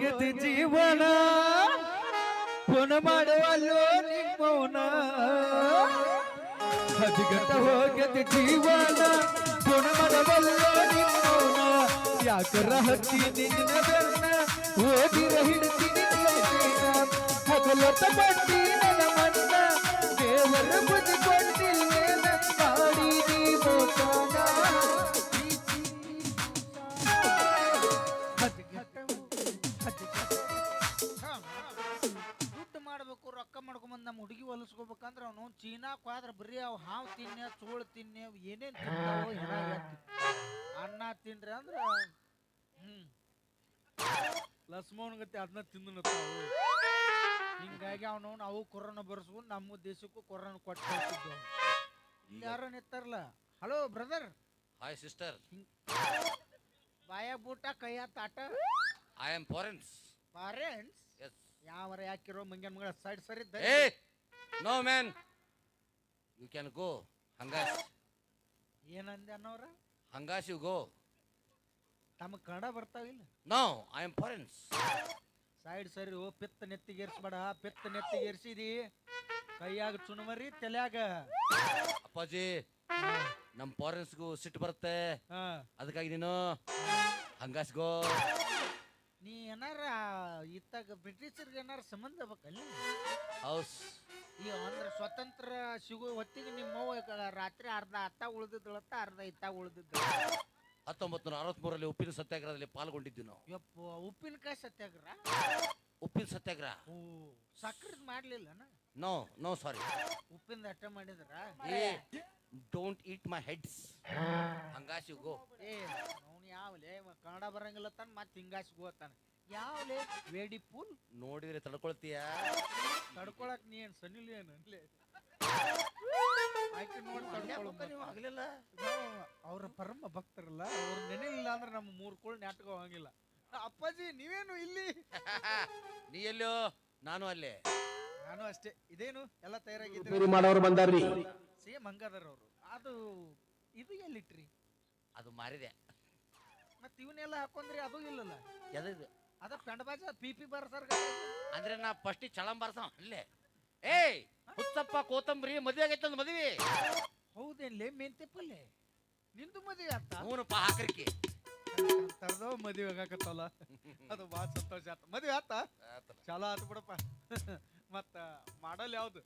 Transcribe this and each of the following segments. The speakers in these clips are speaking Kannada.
ಹೋಗತಿ ಜೀವನ. ಪುನ ಮಾಡುವಲ್ಲೋ ನಿಮ್ಮವನ ಹದಿಗಟ್ಟ ಹೋಗತಿ ಜೀವನ. ಪುನ ಮಾಡವಲ್ಲೋ ನಿಮ್ಮವನ ಯಾಕರ ಹತ್ತಿ ನಿನ್ನ ಬೆನ್ನ? ಓದಿರ ಹಿಡಿದಿನ ಹಗಲೊತ್ತ ಬಡ್ಡಿ ಹುಡುಗಿ ಹೊಲಿಸ್ಕೋಬೇಕಂದ್ರೆ ಅವನು ಚೀನಾಕ್ ಹೋದ್ರೆ ಬರೀ ಅವು ಹಾವು ತಿನ್ನೆ ಚೋಳು ತಿನ್ನೆ ಅವು ಏನೇನ್ ಹೆಣ ಎತ್ತಿ. ಅನ್ನ ತಿನ್ರಿ ಅಂದ್ರೆ ಹ್ಮ್. ಲಸ್ಮೋನ್ ಗತಿ ಅದನ್ನ ತಿಂದು ಹಿಂಗಾಗಿ ಅವನು ನಾವು ಕೊರೋನಾ ಬರ್ಸ್ಕೊಂಡು ನಮ್ಮ ದೇಶಕ್ಕೂ ಕೊರೋನಾ ಕೊಟ್ಟು ಯಾರು ಇಲ್ಲಿ ಯಾರೋ ನಿತ್ತಾರಲ್ಲ ಹಲೋ ಬ್ರದರ್ ಹಾಯ್ ಸಿಸ್ಟರ್ ಬಾಯ ಬೂಟ ಕೈಯ ತಾಟ I am foreigns foreigns yes ಯಾವರ ಯಾಕಿರೋ ಮಂಗ್ಯನ್ ಮಗಳ ಸೈಡ್ ಸರಿ ಏ no man you can go ಹಂಗಾಸ್ ಏನಂದೆ ಅನ್ನೋರ ಹಂಗಾಸ್ ಯು ಗೋ ತಮ್ಮ Kannada ಬರ್ತಾವಿಲ್ಲ no I am foreigns side ಸರಿ ಓ ಪಿತ್ತ ನೆತ್ತಿಗೇರ್ಸ್ಬೇಡ ಪಿತ್ತ ನೆತ್ತಿಗೇರ್ಸಿದಿ. ಕೈಯಾಗ ಚುಣಮರಿ ತಲ್ಯಾಗ? ಅಪ್ಪಾಜಿ ನಮ್ಮ ಫಾರಿನ್ಸ್ಗೂ ಸಿಟ್ಟು ಬರುತ್ತೆ. ಹಾ. ಅದಕ್ಕಾಗಿ ನೀನು ಹಂಗಾಸ್ ಗೋ ನೀ ಏನಾರ ಇತ್ತಾಗ ಬ್ರಿಟಿಷರ್ಗೆ ಏನಾರ ಸಂಬಂಧ ಬೇಕಲ್ಲ? ಹೌಸ್. ಈ ಅಂದ್ರೆ ಸ್ವತಂತ್ರ ಸಿಗೋ ಹೊತ್ತಿಗೆ ನಿಮ್ಮವ್ವ ರಾತ್ರಿ ಅರ್ಧ ಅತ್ತ ಉಳಿದಿದ್ದಳತ್ತ ಅರ್ಧ ಇತ್ತ ಉಳ್ದಿದ್ದ ಹತ್ತೊಂಬತ್ತು ನೂರ ಅರವತ್ಮೂರರಲ್ಲಿ ಉಪ್ಪಿನ ಸತ್ಯಾಗ್ರಹದಲ್ಲಿ ಪಾಲ್ಗೊಂಡಿದ್ವಿ ನಾವು. ಯಪ್ಪ ಉಪ್ಪಿನಕಾಯಿ ಸತ್ಯಾಗ್ರಹ? ಉಪ್ಪಿನ ಸತ್ಯಾಗ್ರಹ. ಓ ಸಕ್ರಿದ್ ಮಾಡ್ಲಿಲ್ಲನ? ನೋ ನೋ ಸಾರಿ ಉಪ್ಪಿಂದ ಅಟ್ಟ ಮಾಡಿದ್ರ? ಏ ಡೋಂಟ್ ಈಟ್ ಮೈ ಹೆಡ್ಸ್ ಹಂಗಾಸಿಗೋ ಏ ಅವ್ನು ಯಾವಲೇ ಕನ್ನಡ ಬರಂಗಿಲ್ಲ ತಾನೆ ಮತ್ತೆ ಹಿಂಗಾಸಿಗೋ ಹೋತಾನ ಯಾವಲೇ? ವೇಡಿ ಪೂಲ್ ನೋಡಿದ್ರೆ ತಡ್ಕೊಳ್ತೀಯ? ತಡ್ಕೊಳಕ್ ನೀ ಏನ್ ಸನಿಲ್ ಏನು ಅನ್ಲೇ ಆಯ್ಕೆ ನೋಡಿ ತಡ್ಕೊಳ್ಳೋ ಆಗಲಿಲ್ಲ? ಅವ್ರ ಪರಮ ಭಕ್ತರಲ್ಲ ಅವ್ರ ನೆನೆಲಿಲ್ಲ ಅಂದ್ರೆ ನಮ್ಮ ಮೂರ್ ಕೋಳ್ ನಾಟಕ ಹೋಗಂಗಿಲ್ಲ. ಅಪ್ಪಾಜಿ ನೀವೇನು ಇಲ್ಲಿ? ನೀ ಎಲ್ಲೋ ನಾನು ಅಲ್ಲೇ. ನಾನು ಅಷ್ಟೇ. ಇದೇನು? ಎಲ್ಲ ತಯಾರಾಗಿದ್ದೀರಿ? ಮಾಡೋರು ಬಂದಾರ್ರಿ. ಸೇಮ್ ಹಂಗದಾರ ಅವರು. ಅದು ಇದು ಎಲ್ಲಿಟ್ರಿ? ಅದು ಮಾರಿದೆ. ಮತ್ತೆ ಇವನ್ನೆಲ್ಲ ಹಾಕೊಂಡ್ರಿ ಅದು ಇಲ್ಲಲ್ಲ? ಎದದು? ಅದ ಪೆಂಡಬಾಜ ಪಿ ಪಿ ಬರ್ಸರ್ ಅಂದ್ರೆ ನಾ ಫಸ್ಟ್ ಚಳಂ ಬರ್ಸ ಅಲ್ಲೇ ಏಯ್ ಹುತ್ತಪ್ಪ ಕೋತಂಬರಿ ಮದ್ವೆ ಆಗೈತೆ ಒಂದು ಮದ್ವಿ. ಹೌದೇನ್ಲೆ ಮೆಂತೆ ಪಲ್ಲೆ ನಿಂದು ಮದುವೆ ಆತ? ಹೂನಪ್ಪ ಹಾಕ್ರಿಕಿ. ತರದವ ಮದುವೆ ಆಗಾಕತ್ತಲ್ಲ. ಅದು ಭಾಳ ಸಂತೋಷ ಆತ. ಮದುವೆ ಆತ? ಚಲೋ ಆತು ಬಿಡಪ್ಪ. ಮತ್ತ ಮಾಡಲ್ ಯಾವ್ದು?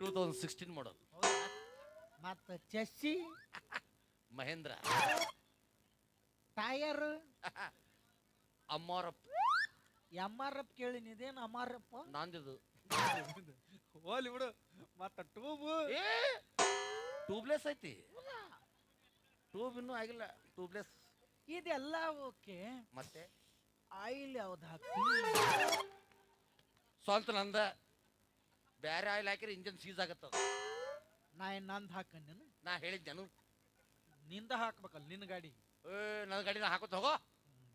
ಟೂ ತೌಸಂಡ್ ಸಿಕ್ಸ್ಟೀನ್ ಮಾಡಲ್ ಮತ್ತ chassis Mahindra. Tyre Ammarappa. M R F ಕೇಳಿನಿ ಇದೇನು ಅಮಾರಪ್ಪ ನಂದಿದು. ಹೋಲಿ ಬಿಡು. ಮತ್ತ ಟೂಬ್ ಏ! ಟ್ಯೂಬ್ಲೆಸ್ ಐತಿ. ಟ್ಯೂಬ್ ಇನ್ನೂ ಆಗಿಲ್ಲ. ಟ್ಯೂಬ್ಲೆಸ್. ಇದೆಲ್ಲ ಓಕೆ. ಮತ್ತೆ? ಆಯಿಲ್ ಯಾವ್ದು ಹಾಕ್ತಿ? ಸ್ವಂತ ನಂದ. ಬ್ಯಾರೆ ಆಯಿಲ್ ಹಾಕಿದ್ರೆ ಇಂಜನ್ ಸೀಸ್ ಆಗತ್ತ ನಾ ಏನ್ ನಂದ್ ಹಾಕಂದೇನು ನಾ ಹೇಳಿದ್ದೇನು ನಿಂದ ಹಾಕ್ಬೇಕಲ್ಲ ನಿನ್ನ ಗಾಡಿ. ಏ ನನ್ನ ಗಾಡಿನ ಹಾಕೋತ ಹೋಗೋ.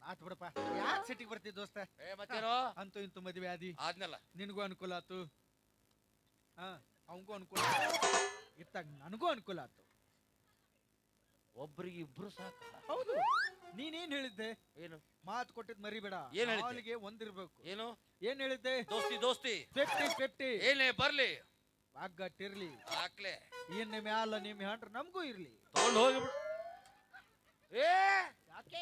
ಆತ್ ಬಿಡಪ್ಪ. ಯಾಕೆ ಸಿಟಿಗೆ ಬರ್ತಿ ದೋಸ್ತ? ಏ ಮತ್ತೇನೋ? ಅಂತೂ ಇಂತೂ ಮದುವೆ ಆದಿ. ಆದ್ನಲ್ಲ. ನಿನಗೂ ಅನುಕೂಲ ಆತು. ಹಾ ಅವಂಗೂ ಅನುಕೂಲ ಇತ್ತಾಗ ನನಗೂ ಅನುಕೂಲ ಆತು. ಒಬ್ರಿಗೆ ಇಬ್ರು ಸಾಕು. ಹೌದು. ನೀನೇನ್ ಹೇಳಿದ್ದೆ? ಏನು? ಮಾತು ಕೊಟ್ಟಿದ್ ಮರಿಬೇಡ. ಏನ್ ಹೇಳಿದ್ದೆ? ಹಾಲಿಗೆ ಒಂದಿರ್ಬೇಕು. ಏನು? ಏನ್ ಹೇಳಿದ್ದೆ? ದೋಸ್ತಿ ದೋಸ್ತಿ. ಫಿಫ್ಟಿ ಫಿಫ್ಟಿ ಏನೇ ಬರ್ಲಿ. ಒಗ್ಗಟ್ಟಿರ್ಲಿ ಹಾಕ್ಲೆ ಇನ್ನು ಮ್ಯಾಲ ನಿಮ್ ಹೆಂಡ್ರ ನಮಗೂ ಇರ್ಲಿ. ತಗೊಂಡ್ ಹೋಗಿಬಿಡು ಏ!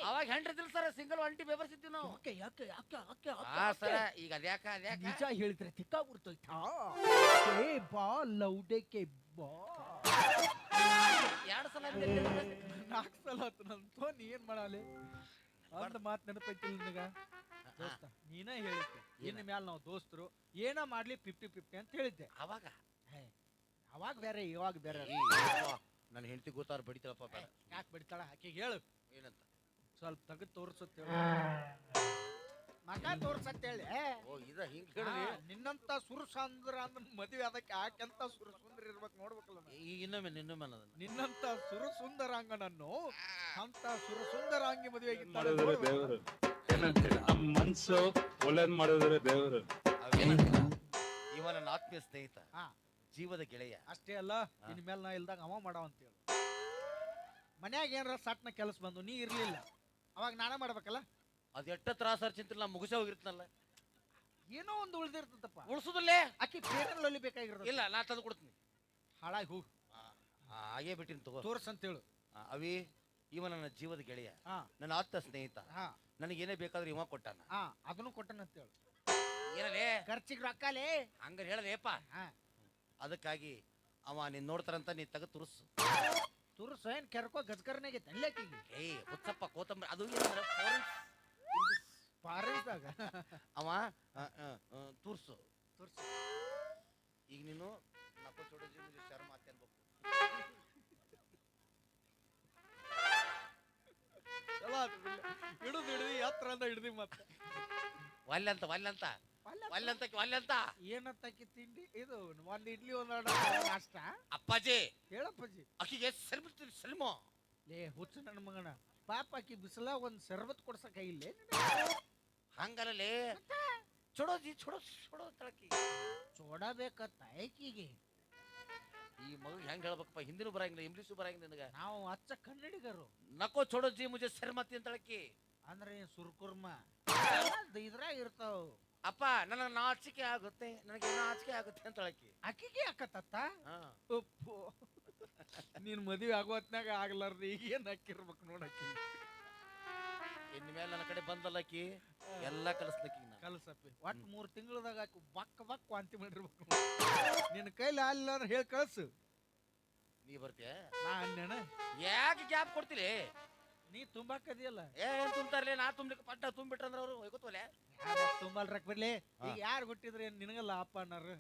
ಅವಾಗ ಹೆಂಡ್ರಿ ಸರ್ ಸಿಂಗಲ್ ಒಂಟಿ ಪೇಪರ್ಸ್ ಇದ್ದೀವಿ ನಾವು. ಯಾಕೆ ಯಾಕೆ ಯಾಕೆ ಯಾಕೆ ಆ ಸರ ಈಗ ಅದ್ಯಾಕ ಅದ್ಯಾಕ ನಿಜ ಹೇಳಿದ್ರೆ ತಿಕ್ಕ ಬಿಡ್ತೈತಾ ಏ ಬಾ ಲೌಡೆಕೆ ಬಾ. ಎರಡು ಸಲ ನಾಲ್ಕು ಸಲ ಆತು ನಂತೋ ನೀ ಏನ್ ಮಾಡಲಿ? ಒಂದ್ ಮಾತು ನೆನಪೈತಿಲ್ಲ ನಿನಗ? ನೀನೇ ನೀನ ಹೇಳಿದ್ದೆ. ಇನ್ನು ಮ್ಯಾಲ ನಾವು ದೋಸ್ತರು ಏನ ಮಾಡ್ಲಿ ಫಿಫ್ಟಿ ಫಿಫ್ಟಿ ಅಂತ ಹೇಳಿದ್ದೆ. ಅವಾಗ? ಹೇ, ಅವಾಗ ಬೇರೆ ಇವಾಗ ಬೇರೆ. ನನ್ನ ಹೆಂಡತಿ ಗೊತ್ತಾರ ಬಡಿತಾಳಪ್ಪ ಬೇಡ. ಯಾಕೆ ಬಿಡ್ತಾಳ? ಆಕೆಗೆ ಹೇಳು. ಏನಂತ? ಸ್ವಲ್ಪ ತೆಗೆದು ತೋರಿಸುತ್ತೆ ಮಗ ತೋರ್ಸತ್ತೇಳಿ ಓ ಇದ ಹಿಂಗ್ ಹೇಳಿದ್ರಿ ನಿನ್ನಂತ ಸುರಸಂದ್ರ ಅಂದ್ರ ಮದುವೆ ಅದಕ್ಕೆ ಯಾಕೆಂತ ಸುರಸುಂದರ ಇರ್ಬೇಕು ನೋಡ್ಬೇಕಲ್ಲ ನಾ. ಈಗ ಇನ್ನೊಮ್ಮೆ ಇನ್ನೊಮ್ಮೆ ಅನ್ನೋದನ್ನ ನಿನ್ನಂತ ಸುರಸುಂದರಾಂಗನನ್ನು ಅಂತ ಸುರಸುಂದರಾಂಗಿ ಮದುವೆ ಮಾಡಿದ್ರೆ ದೇವರು? ಏನಂತೀರ? ನಮ್ಮ ಮನ್ಸು ಒಳ್ಳೇದ್ ಮಾಡಿದ್ರೆ ದೇವರು. ಅವೇನಂತಿಲ್ಲ ಇವ ನನ್ನ ಆತ್ಮೀಯ ಸ್ನೇಹಿತ ಹಾ. ಜೀವದ ಗೆಳೆಯ. ಅಷ್ಟೇ ಅಲ್ಲ ಇನ್ಮೇಲೆ ನಾ ಇಲ್ದಾಗ ಅವ ಮಾಡವ ಅಂತ ಹೇಳು. ಮನ್ಯಾಗ ಏನಾರ ಸಟ್ನ ಕೆಲಸ ಬಂದು ನೀ ಇರ್ಲಿಲ್ಲ. ಅವಾಗ ನಾನೇ ಮಾಡ್ಬೇಕಲ್ಲ? ಅದ್ ಎಟ್ಟ ತ್ರಾಸ ಚಿಂತಿಲ್ಲ ನಾ ಮುಗಿಸೇ ಹೋಗಿರ್ತನಲ್ಲ. ಏನೋ ಒಂದು ಉಳ್ದಿರ್ತದಪ್ಪ. ಉಳ್ಸುದಲ್ಲೇ? ಅಕ್ಕಿ ಪೇಟರ್ಲಲ್ಲಿ ಬೇಕಾಗಿರೋದು. ಇಲ್ಲ ನಾ ತಂದು ಕೊಡ್ತೀನಿ. ಹಾಳಾಗಿ ಹೋಗು. ಆ, ಹಾಗೇ ಬಿಟ್ಟಿನಿ ತಗೋ. ತೋರ್ಸ್ ಅಂತೇಳು ಆ, ಅವಿ ಇವ ನನ್ನ ಜೀವದ ಗೆಳೆಯ. ಹಾ. ನನ್ನ ಆಪ್ತ ಸ್ನೇಹಿತ. ಹಾ. ನನಗೇನೇ ಬೇಕಾದ್ರೂ ಇವ ಕೊಟ್ಟಾನ. ಹಾ ಅದನ್ನು ಕೊಟ್ಟನ ಅಂತೇಳು ಏನಲೇ? ಖರ್ಚಿಗೆ ರೊಕ್ಕಲೇ ಹಂಗಾರೆ ಹೇಳಲೇಪ ಹಾ. ಅದಕ್ಕಾಗಿ ಅವ ನೀನ್ ನೋಡ್ತಾರಂತ ನೀ ತೆಗೆದು ತುರುಸು. ತುರ್ಸ ಏನ್ ಕೆರ್ಕೋ ಗಜ್ಕರ್ನಾಗೆ ತನ್ಲೇಕಿಗೆ ಏ ಹುತ್ತಪ್ಪ ಕೋತಂಬರಿ ಅದು ಏನಂದ್ರೆ ಫಾರಿನ್ ಫಾರೆನ್ಸ್ದಾಗ ಅವ ಆ, ಆ, ಆ, ತುರ್ಸು. ತುರ್ಸು. ಈಗ ನೀನು ನಪ್ಪ ಚೋಡಜಿ ಮುಜೆ ಶರ್ಮ ಆತೆ ಅನ್ಬೇಕು. ಚಲೋ ಹಿಡಿದು ಹಿಡಿದು ಹತ್ರ ಅಂತ ಹಿಡ್ದಿ ಮತ್ತೆ. ವಲ್ಲಂತ ವಲ್ಯಂತ. ವಲ್ಯಂತ ವಲ್ಯಂತ ಏನತ್ತಾಕಿ ತಿಂಡಿ? ಇದು ಒಂದ್ ಇಡ್ಲಿ ಒಂದ್ ನಾಷ್ಟ ಅಪ್ಪಾಜಿ. ಹೇಳಪ್ಪಾಜಿ ಅಕ್ಕಿಗೆ ಸೆಲ್ಬಿಡ್ತೀನಿ ಸೆಲ್ಮೋ. ಲೇ ಹುಚ್ಚ ನನ್ನ ಮಗನ. ಪಾಪ ಆಕಿ ಬಿಸಿಲ ಒಂದ್ ಸರ್ಬತ್ ಕೊಡ್ಸಕ ಇಲ್ಲೇ ಹಂಗಲ್ಲ ಚೊಡೋಜಿ ಚೊಡೋ ಚೊಡೋ ತಳಕಿ ಚೊಡಬೇಕ ತಾಯಕಿಗೆ ಈ ಮಗು ಹೆಂಗ್ ಹೇಳ್ಬೇಕಪ್ಪ? ಹಿಂದಿನೂ ಬರಂಗಿಲ್ಲ ಇಂಗ್ಲೀಷು ಬರಂಗಿಲ್ಲ ನಿನಗ. ನಾವು ಅಚ್ಚ ಕನ್ನಡಿಗರು. ನಕೋ ಚೊಡೋಜಿ ಮುಜೆ ಸರ್ಮತಿ ಅಂತಳಕಿ ಅಂದ್ರೆ ಸುರ್ಕುರ್ಮಾ. ಸುರ್ಕುರ್ಮ ಇದ್ರಾಗ ಇರ್ತಾವ. ಅಪ್ಪ ನನಗೆ ನಾಚಿಕೆ ಆಗುತ್ತೆ ನನಗೆ ನಾಚಿಕೆ ಆಗುತ್ತೆ ಅಂತ ಹೇಳಕ್ಕೆ. ಅಕ್ಕಿಗೆ ಹಾಕತ್ತ ಹಾ. ಉಪ್ಪು ನೀನ್ ಮದುವೆ ಆಗೋತ್ನಾಗ ಆಗ್ಲಾರ್ದು ಈಗ ಏನ್ ಹಾಕಿರ್ಬೇಕು ನೋಡಕ್ಕಿ ಇನ್ ಮೇಲೆ ನನ್ನ ಕಡೆ ಬಂದಲ್ಲಕಿ ಎಲ್ಲ ಕಲಿಸ್ನಕಿ ನಾನು. ಕಲ್ಸಪ್ಪಿ. ಒಟ್ಟು ಮೂರು ತಿಂಗಳದಾಗ ಬಕ್ಕ ಬಕ್ಕ ಬಕ್ ವಾಂತಿ ಮಾಡಿರ್ಬೇಕು ನಿನ್ನ ಕೈಲಿ ಅಲ್ಲ ಅಂದ್ರೆ ಹೇಳಿ ಕಳ್ಸು. ನೀ ಬರ್ತೀಯ? ನಾ ಅಣ್ಣ ಯಾಕೆ ಗ್ಯಾಪ್ ಕೊಡ್ತೀರಿ? ನೀ ತುಂಬಾಕದಿಯಲ್ಲ ಕದಿಯಲ್ಲ ಏನ್ ತುಂಬ್ತಾರಲೇ? ನಾ ತುಂಬ್ಲಿಕ್ಕೆ ಪಟ್ಟ ತುಂಬಿಟ್ರಂದ್ರ ಅವರು ತುಂಬಲ್ ರಕ್ ಬಿಡ್ಲಿ. ಈಗ ಯಾರು ಹುಟ್ಟಿದ್ರೆ ಏನ್ ನಿನಗಲ್ಲ ಅಪ್ಪ ಅನ್ನಾರು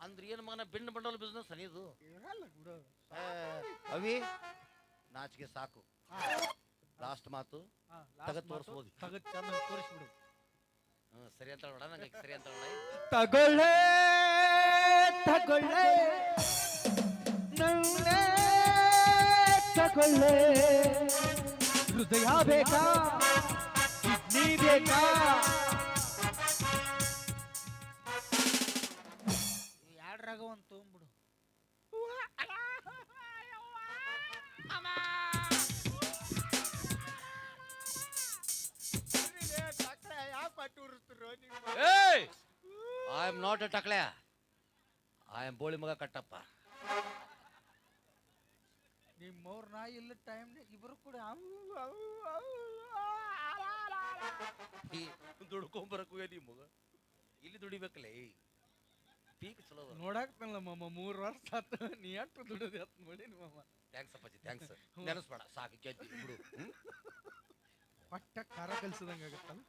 ಅಂದ್ರೆ ಏನ್ ಮಗನ ಬೆಣ್ಣ ಬಂಡಲ್ ಬಿಸ್ನೆಸ್ ಅನಿದು? ಇರಲ್ಲ ಬಿಡು ಏ, ಅವಿ ನಾಚಿಕೆ ಸಾಕು. ಲಾಸ್ಟ್ ಮಾತು. ಹಾ, ತಗದ್ ತೋರಿಸ್ಬೋದು. ತಗದ್ ಚೆನ್ನಾಗಿ ತೋರಿಸ್ಬಿಡು. ಹ್ಮ್, ಸರಿ ಅಂತ ನೋಡ ನಂಗೆ ಸರಿ ಅಂತ ನೋಡ ತಗೊಳ್ಳೆ ತಗೊಳ್ಳೆ. ನನ್ನೇ ತಗೊಳ್ಳೆ ಹೃದಯ ಬೇಕಾ? ಕಿಡ್ನಿ ಬೇಕಾ? ಯಾಡ್ರಾಗ ಒಂದು ತೊಗೊಂಬಿಡು ಏಯ್! ಐ ಆಮ್ ನಾಟ್ ಎ ಟಕ್ಳೆ ಐ ಆಮ್ ಬೋಳಿ ಮಗ ಕಟ್ಟಪ್ಪ. ನಿಮ್ಮವ್ರ ನಾ ಇಲ್ಲ ಟೈಮ್ ಇಬ್ರು ಕೂಡ ದುಡ್ಕೊಂಬರಕ್ ಹೋಗ್ಯ ನೀ ಮಗ? ಇಲ್ಲಿ ದುಡಿಬೇಕಲ್ಲ ಏಯ್ ಪೀಕ್ ಚಲೋ ನೋಡಾಕ್ತಲ್ಲ ಮಮ್ಮ ಮೂರ್ ವರ್ಷ ಆತ. ನೀ ಅಷ್ಟು ದುಡಿದೆ ಅಂತ ನೋಡಿ ಮಮ್ಮ ಥ್ಯಾಂಕ್ಸ್ ಅಪ್ಪಾಜಿ ಥ್ಯಾಂಕ್ಸ್ ನೆನಸ್ಬೇಡ ಸಾಕು ಗೆದ್ದಿ ಬಿಡು? ಹೊಟ್ಟ ಖಾರ ಕಲ್ಸದಂಗ ಆಗತ್ತಲ್ಲ.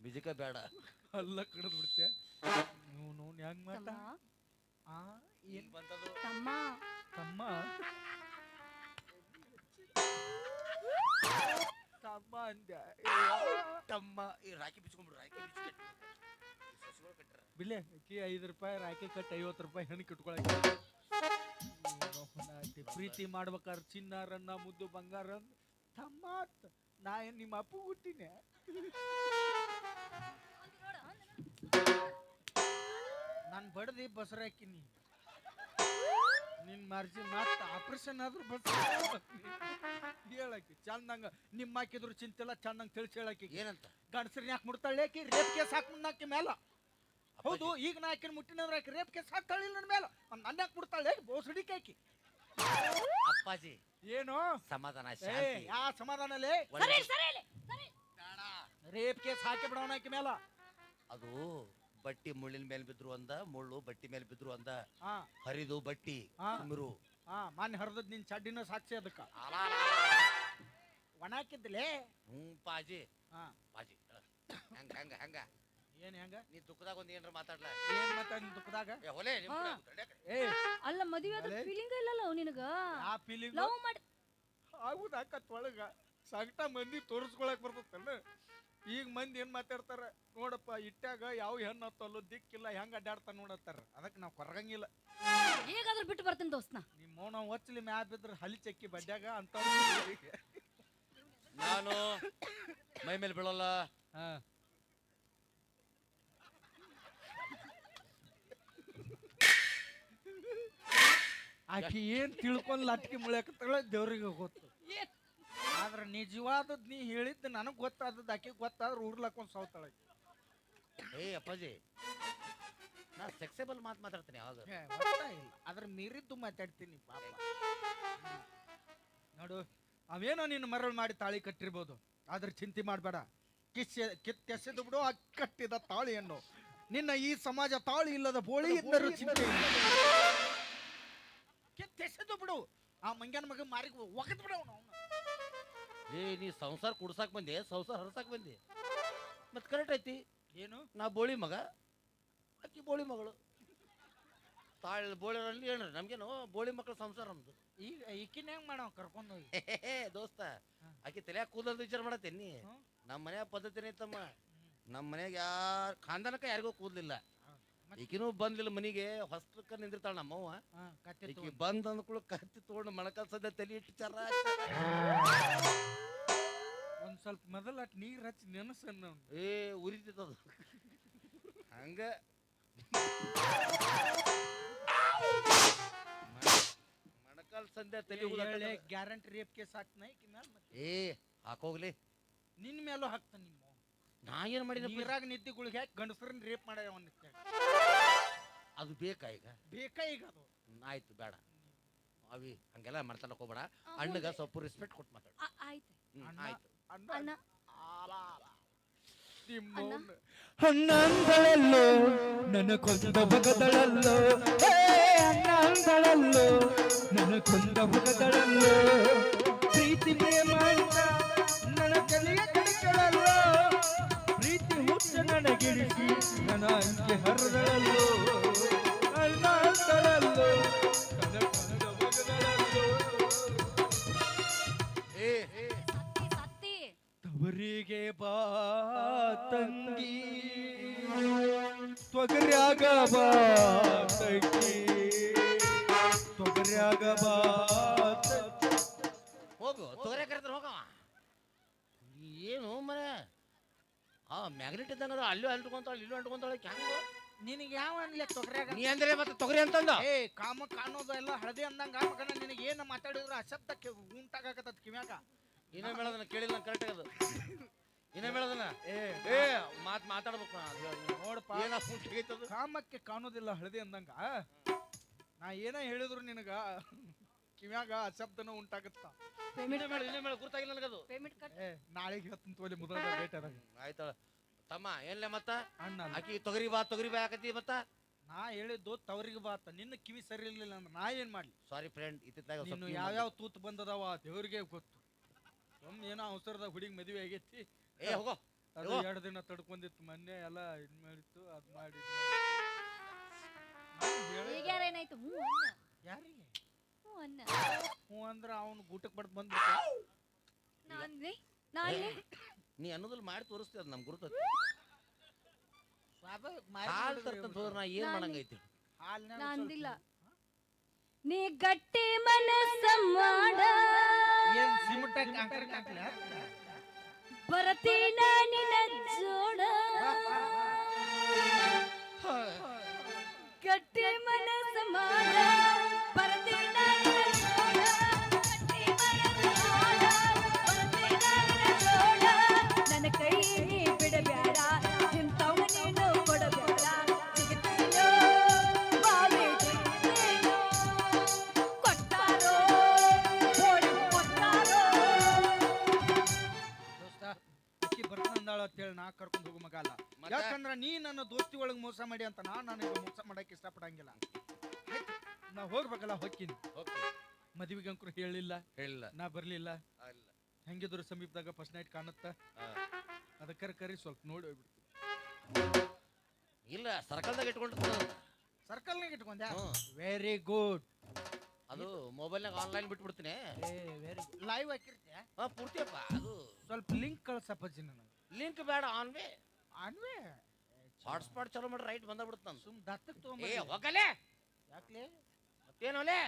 ಬಿಜಿಕ ಬೇಡ ಅಲ್ಲ ಕಡದ್ ಬಿಡ್ತೀಯ? ನೀವು ನೋನ್ ಹೆಂಗ್ ಮಾಡ ಆ? ಏನ್ ಬಂದದು? ತಮ್ಮ. ತಮ್ಮ? ತಮ್ಮ ಅಂದ್ಯ ತಮ್ಮ. ಈ ರಾಕಿ ಬಿಚ್ಕೊಂಡ್ಬಿಡು ರಾಕಿ ಸಸಿಗಳು ಕಟ್ಟಾರ. ಬಿಲೆ ಅಕ್ಕಿ ಐದು ರೂಪಾಯಿ ರಾಕಿ ಕಟ್ ಐವತ್ತು ರೂಪಾಯಿ ಹೆಣ್ಣು ಕಿಟ್ಕೊಳಕ್ಕೆ. ಪ್ರೀತಿ ಮಾಡ್ಬೇಕಾದ್ರೆ ಚಿನ್ನಾರನ್ನ ಮುದ್ದು ಬಂಗಾರ ಅಂದ್ ತಮ್ಮ ನಾ ಏನ್ ನಿಮ್ಮ ಅಪ್ಪು ಹುಟ್ಟಿನ ನಾನು ಬಡ್ದು ಬಸರಾಕಿನಿ. ನಿನ್ ಮರ್ಜಿ ಮತ್ತ ಆಪರೇಷನ್ ಆದ್ರೂ ಬಸ್ ಹೇಳಕ್ಕೆ. ಚಂದಂಗ ನಿಮ್ಮ ಹಾಕಿದ್ರು ಚಿಂತಿಲ್ಲ ಚಂದಂಗ ತಿಳಿಸಿ ಹೇಳಕ್ಕೆ. ಏನಂತ? ಗಂಡಸ್ರನ್ನ ಯಾಕೆ ಮುಡ್ತಾಳೆ ಆಕಿ ರೇಪ್ ಕೇಸ್ ಹಾಕಿ ಮುನ್ನಾಕಿ ಮೇಲ ಹೌದು ಈಗ ನಾ ಆಕಿನ ಮುಟ್ಟಿನಂದ್ರ ಆಕಿ ರೇಪ್ ಕೇಸ್ ಹಾಕ್ತಾಳಿಲ್ಲ ನನ್ನ ಮೇಲೆ ನನ್ನ ಯಾಕೆ ಮುಡ್ತಾಳೆ ಬೋಸಡಿಕೆ ಆಕಿ ಅಪ್ಪಾಜಿ. ಏನು? ಸಮಾಧಾನ ಯಾ ಸಮಾಧಾನಲೇ ಸರಿ ಸರಿ ಇಲ್ಲಿ, ಸರಿ ರೇಪ್ ಕೇಸ್ ಹಾಕಿ ಬಿಡೋಣ ಆಕಿ ಮೇಲ ಅದು ಬಟ್ಟಿ ಮುಳ್ಳಿನ ಮೇಲೆ ಬಿದ್ರು ಅಂದ ಮುಳ್ಳು ಬಟ್ಟಿ ಮೇಲೆ ಬಿದ್ರು ಅಂದ. ಹಾ ಹರಿದು ಬಟ್ಟಿ ಆ. ಮಿರು ಹಾ ಮಾನ್ಯ ಹರಿದ್ ನಿನ್ ಚಡ್ಡಿನ ಸಾಕ್ಷಿ ಅದಕ್ಕ. ಒಣಾಕಿದ್ಲೇ ಹ್ಞೂ ಪಾಜಿ. ಹಾ ಪಾಜಿ. ಹಂಗ ಹಂಗ ಹಂಗ. ಏನ್ ಹೆಂಗ? ನೀ ದುಃಖದಾಗ ಒಂದ್ ಏನ್ರ ಮಾತಾಡ್ಲ? ಏನ್ ಮಾತಾಡ್ ನಿನ್ ದುಃಖದಾಗ? ಏ ಹೊಲೆ ನಿಮ್ ಹಾ. ಕಡೆ ಏ. ಅಲ್ಲ ಮದುವೆ ಆದ? ಫೀಲಿಂಗ್ ಇಲ್ಲಲ್ಲ ನಿನಗ? ಆ ಫೀಲಿಂಗ್ ಲವ್ ಮಾಡಿ ಆಗುದಾಕತ್ ಒಳಗ. ಸಂಕಟ ಮಂದಿ ತೋರಿಸ್ಕೊಳಕ್ ಬರ್ತೈತಲ್ಲ ಈಗ ಮಂದಿ ಏನು ಮಾತಾಡ್ತಾರೆ? ನೋಡಪ್ಪ ಇಟ್ಟಾಗ ಯಾವ ಹೆಣ್ಣು ಹತ್ತಲ್ಲೋ ದಿಕ್ಕಿಲ್ಲ ಹೆಂಗೆ ಅಡ್ಡಾಡ್ತಾನೆ ನೋಡತ್ತಾರ ಅದಕ್ಕೆ ನಾವು ಕೊರಗಂಗಿಲ್ಲ. ಹೇಗಾದ್ರೂ ಬಿಟ್ಟು ಬರ್ತೀನಿ ದೋಸ್ತ್ನ. ನಿಮ್ಮ ಮೌನ ಒಚ್ಚಲಿ ಮ್ಯಾಪ್ ಇದ್ರೆ ಹಲಿ ಚಕ್ಕಿ ಬಡ್ಡ್ಯಾಗ ಅಂತ ನಾನು ಮೈ ಮೇಲೆ ಬೀಳಲ್ಲ. ಆಕಿ ಏನ್ ತಿಳ್ಕೊಂಡ್ ಲಟ್ಕಿ ಮುಳ್ಯಾಕತ್ತಾಳ ದೇವ್ರಿಗೆ ಗೊತ್ತು. ಆದ್ರ ನಿಜವಾದದ್ ನೀ ಹೇಳಿದ್ದು ನನಗ್ ಗೊತ್ತಾದದ್ ಆಕೆ ಗೊತ್ತಾದ್ರೆ ಉರ್ಲಕ್ಕೊಂದ್ ಸೌತಳ ಏ ಅಪ್ಪಾಜಿ ನಾ ಸೆಕ್ಸೆಬಲ್ ಮಾತು ಮಾತಾಡ್ತೀನಿ ಯಾವಾಗ? ಅದ್ರ ಮೀರಿದ್ದು ಮಾತಾಡ್ತೀನಿ ಪಾಪ. ಹ್ಮ್. ನೋಡು ಅವೇನೋ ನೀನು ಮರಳು ಮಾಡಿ ತಾಳಿ ಕಟ್ಟಿರ್ಬೋದು. ಆದ್ರ ಚಿಂತೆ ಮಾಡಬೇಡ. ಕಿಸ್ಸೆ ಕಿತ್ತೆಸೆದು ಬಿಡು ಆ ಕಟ್ಟಿದ ತಾಳಿಯನ್ನು ನಿನ್ನ ಈ ಸಮಾಜ ತಾಳಿ ಇಲ್ಲದ ಬೋಳಿ ಇದ್ದರೂ ಚಿಂತೆ ಇಲ್ಲ. ಕಿತ್ತೆಸೆದು ಬಿಡು. ಆ ಮಂಗ್ಯನ ಮಗ ಮಾರಿ ಒಗದ್ ಬಿಡು ಅವ್ನು. ಏ ನೀ ಸಂಸಾರ ಕುಡ್ಸಾಕ್ ಬಂದೆ? ಸಂಸಾರ ಹರ್ಸಾಕ್ ಬಂದೆ? ಮತ್ ಕರೆಕ್ಟ್ ಐತಿ. ಏನು? ನಾ ಬೋಳಿ ಮಗ. ಅಕ್ಕಿ ಬೋಳಿ ಮಗಳು. ತಾಳ್ ಬೋಳಿರಲ್ಲಿ ಏನ್ರಿ? ನಮ್ಗೇನು ಬೋಳಿ ಮಕ್ಕಳ ಸಂಸಾರ ನಮ್ದು. ಈಗ ಈಕಿನ ಹೆಂಗ್ ಮಾಡವ ಕರ್ಕೊಂಡು ಹೋಗಿ? ಹೇ ದೋಸ್ತ ಆಕಿ ತಲೆಯಾಗ ಕೂದಲ್ ವಿಚಾರ ಮಾಡತ್ತೇನಿ. ನೀ ನಮ್ಮ ಮನೆಯ ಪದ್ಧತಿನೇ ಐತಮ್ಮ. ನಮ್ಮ ಮನ್ಯಾಗ ಯಾರು ಖಾನ್ದಾನಕ್ಕ ಯಾರಿಗೂ ಕೂದಲಿಲ್ಲ. ಮತ್ತ್- ಈಕಿನೂ ಬಂದಿಲ್ಲ ಮನಿಗೆ ಹೊಸ್ತಕ್ಕ ನಿಂದಿರ್ತಾಳ ನಮ್ಮವ್ವ. ಈಕಿ. ಬಂದ್ ಅಂದ್ಕೂಳ ಕತ್ತಿ ತಗೊಂಡು ಮೊಣಕಾಲ್ ಸದ್ಯ ತಲೆ ಇಟ್ಟು ಚರ ಒಂದ್ ಸ್ವಲ್ಪ ಮೊದಲ ಅಟ್ ನೀರ್ ಹಚ್ಚಿ ನೆನಸನ್ನ ಅವ್ನು. ಏ ಉರಿತದ ಹಂಗ. ಮಣಕಾಲ್ ಸಂಧ್ಯಾ ತಲೆ ಹೇಳೆ ಗ್ಯಾರಂಟಿ ರೇಪ್ ಕೇಸ್ ಹಾಕ್ತನ ಈಕಿ ಮ್ಯಾಲ ಮತ್ತೆ. ಏ ಹಾಕೋಗ್ಲಿ. ನಿನ್ ಮೇಲೂ ಹಾಕ್ತಾನ ನಿಮ್ಮ ನಾ ಏನ್ ಮಾಡಿದ ನೀರಾಗ ನಿದ್ದಿಗಳಿಗೆ ಹಾಕಿ ಗಂಡಸ್ರನ್ನ ರೇಪ್ ಮಾಡ್ಯಾವ ಅವನ್ನ ಅದು ಬೇಕಾ ಈಗ? ಬೇಕಾ ಈಗ ಅದು? ಆಯ್ತು ಬೇಡ. ಅವಿ ಹಂಗೆಲ್ಲ ಮಾಡ್ತಾನಕ್ಕೆ ಹೋಗ್ಬೇಡ. ಅಣ್ಣಗ ಸ್ವಲ್ಪ ರೆಸ್ಪೆಕ್ಟ್ ಕೊಟ್ಟು ಮಾತಾಡು. ಆಯ್ತು. ಆಯ್ತು. ಅಣ್ಣ. ಅಣ್ಣಂದಳಲ್ಲೋ ನನ್ನ ಕೊಂದ ಬಗದಳಲ್ಲೋ ಅಣ್ಣಂದಳಲ್ಲೋ ನನ್ನ ಕೊಂದ ಬಗದಳಲ್ಲೋ ಪ್ರೀತಿ ಪ್ರೇಮ ಅಂತ ನನ್ನ ಕಲಿಯ ಕಡಿಗಳಲ್ಲೋ ಪ್ರೀತಿ ಹುಚ್ಚ ನನಗಿಳಿಸಿ ನನ್ನ ಅಂಕೆ ಹರಿದಳಲ್ಲೋ. ಅಣ್ಣಂದಳಲ್ಲೋ ತವರಿಗೆ ಬಾ ತಂಗಿ. ತೊಗರ್ಯಾಗ ಬಾ ತಂಗಿ. ತೊಗರ್ಯಾಗ ಬಾ. ಹೋಗು ತೊಗರೆ ಕರೆದ್ರೆ ಹೋಗವ. ಏನು ಮರ? ಆ ಮ್ಯಾಗ್ನೆಟ್ ಇದ್ದಂಗ ಅಲ್ಲೂ ಅಂಟ್ಕೊಂತಾಳ ಇಲ್ಲೂ ಅಂಟ್ಕೊಂತಾಳ ಹೆಂಗ ನಿನಗೆ ಯಾವ ಅನ್ಲೆ ತೊಗರ್ಯಾಗ ನೀ ಅಂದ್ರೆ ಮತ್ತೆ ತೊಗರಿ ಅಂತಂದ? ಏ ಕಾಮ ಕಾಣೋದು ಎಲ್ಲ ಹಳದಿ ಅಂದಂಗ ಮಗನ ನಿನಗೆ ಏನು ಮಾತಾಡಿದ್ರು ಅಶಬ್ದಕ್ಕೆ ಉಂಟಾಗತ್ತ ಕಿವ್ಯಾಗ? ಇನ್ನೊಮ್ಮೆ ಹೇಳೋದನ್ನ ಕೇಳಿಲ್ಲ ಕರೆಕ್ಟ್ ಅದು ಇನ್ನೊಮ್ಮೆ ಹೇಳೋದನ್ನ? ಏ ಏ ಮಾತ್ ಮಾತಾಡ್ಬೇಕು ನಾ, ಅದ್ ಹೇಳ್ ನೀನು. ನೋಡಪ್ಪ ಏನ ಕುಂಟಿಗೈತದು ಕಾಮಕ್ಕೆ ಕಾಣೋದಿಲ್ಲ ಹಳದಿ ಅಂದಂಗ. ನಾ ಏನ ಹೇಳಿದ್ರು ನಿನಗ ಕಿವ್ಯಾಗ ಅಶಬ್ದನ ಉಂಟಾಗತ್ತ? ಇನ್ನೊಮ್ಮೆ ಹೇಳು ಇನ್ನೊಮ್ಮೆ ಹೇಳು ಗುರ್ತಾಗಿಲ್ಲ ನನಗದು. ಪೇಮೆಂಟ್ ಕಟ್ ಏ ನಾಳೆಗೆ ಹೇಳ್ತೀನಿ ತೋಲಿ ಮೊದಲ ಡೇಟ್ ಅದಾಗ. ಆಯ್ತಾಳ. ತಮ್ಮ ಏನ್ಲೆ ಮತ್ತ? ಅಣ್ಣ ಅಲ್ಲ. ಆಕಿ ತೊಗರಿ ಬಾ ತೊಗರಿ ಬಾ ಆಕತಿ ಮತ್ತ? ನಾ ಹೇಳಿದ್ದು ತವರಿಗೆ ಬಾತ ನಿನ್ನ ಕಿವಿ ಸರಿ ಇರ್ಲಿಲ್ಲ ಅಂದ್ರೆ ನಾ ಏನ್ ಮಾಡ್ಲಿ? ಸಾರಿ ಫ್ರೆಂಡ್ ಇತ್ತಿತ್ತಾಗ ನೀನು ಯಾವ್ಯಾವ ತೂತ್ ಬಂದದವ ದೇವ್ರಿಗೆ ಗೊತ್ತು. ಒಮ್ ಏನೋ ಅವಸರದಾಗ ಹುಡುಗಿ ಮದುವೆ ಆಗೈತಿ. ಏ ಹೋಗೋ. ಅದು. ಎರಡು ದಿನ ತಡ್ಕೊಂಡಿತ್ತು ಮೊನ್ನೆ ಎಲ್ಲ ಇದ್ ಮಾಡಿತ್ತು ಅದ್ ಮಾಡಿ ಇದ್ ಮಾಡಿತ್ತು. ನಾನ್ ಹೇಳೇ- ಈಗ ಏನಾಯ್ತು ಹ್ಞೂ ಅನ್ನ. ಯಾರಿಗೆ? ಹ್ಞೂ ಅನ್ನ. ಹ್ಞೂ ಅಂದ್ರ ಅವ್ನು ಊಟಕ್ಕೆ ಬಡ್ ಬಂದ್ಬಿಟ್ಟ. ನೀ ಅನ್ನೋದಲ್ ಮಾಡಿ ತೋರಿಸ್ತೀವಿ ಅದು ನಮ್ ಗುರುತ. ಸ್ವಾಭಾವಿಕ ಹಾಲು ತರ್ತಂತ ಹೋದ್ರೆ ನಾ ಏನ್ ಮಾಡಂಗೈತಿ? ಹಾಲ್ನ್ಯಾಗ ಸ್ವಲ್ಪ- ನೀ ಗಟ್ಟಿ ಮನಸ್ಸ ಮಾಡ. ಏನ್ ಸಿಮೆಂಟ್ ಕಾಂಕ್ರೀಟ್ ಹಾಕ್ಲ ಬರತೀನ ನಿನ್ನ ಜೋಡ. ಗಟ್ಟಿ ಮನಸ್ಸ ಮಾಡ. ಮಾಡಿ ಅಂತ ನಾನು ನನಗೆ ಮೋಸ ಮಾಡಕ್ಕೆ ಇಷ್ಟಪಡಂಗಿಲ್ಲ. ನಾ ಹೋಗ್ಬೇಕಲ್ಲ ಹೊಕ್ಕಿನಿ ಓಕೆ. ಮದುವೆಗೆ ಅಂಕರು ಹೇಳಿಲ್ಲ. ಹೇಳಿಲ್ಲ. ನಾ ಬರ್ಲಿಲ್ಲ. ಆಗಿಲ್ಲ. ಹೆಂಗಿದ್ರು ಸಮೀಪದಾಗ ಫಸ್ಟ್ ನೈಟ್ ಕಾಣುತ್ತ. ಅದಕ್ಕರ ಕರಿ ಸ್ವಲ್ಪ ನೋಡಿ ಹೋಗ್ಬಿಡ್ತೀನಿ ಇಲ್ಲ ಸರ್ಕಲ್ದಾಗ ಇಟ್ಕೊಂಡು ಸರ್ಕಲ್ನಾಗ ಇಟ್ಕೊಂಡ್ಯಾ? ವೆರಿ ಗುಡ್ ಅದು ಮೊಬೈಲ್ನಾಗ ಆನ್ಲೈನ್ ಬಿಟ್ಬಿಡ್ತೀನಿ. ಏ ವೆರಿ ಲೈವ್ ಹಾಕಿರ್ತೀಯ? ಹಾ ಪೂರ್ತಿಯಪ್ಪ ಅದು. ಸ್ವಲ್ಪ ಲಿಂಕ್ ಕಳ್ಸಪ್ಪಜ್ಜಿ ನನಗೆ. ಲಿಂಕ್ ಬೇಡ ಆನ್ವೇ ಆನ್ವೇ ಅನ್ವೇ ಹಾಟ್ಸ್ಪಾಟ್ ಚಲೋ ಮಾಡಿ ರೈಟ್ ಬಂದ ಬಿಡುತ್ತ ನಂದು. ಸುಮ್ ದತ್ತಕ್ ಏ ಹೋಗಲೇ? ಯಾಕ್ಲೆ? ಮತ್ತೇನೋಲೆ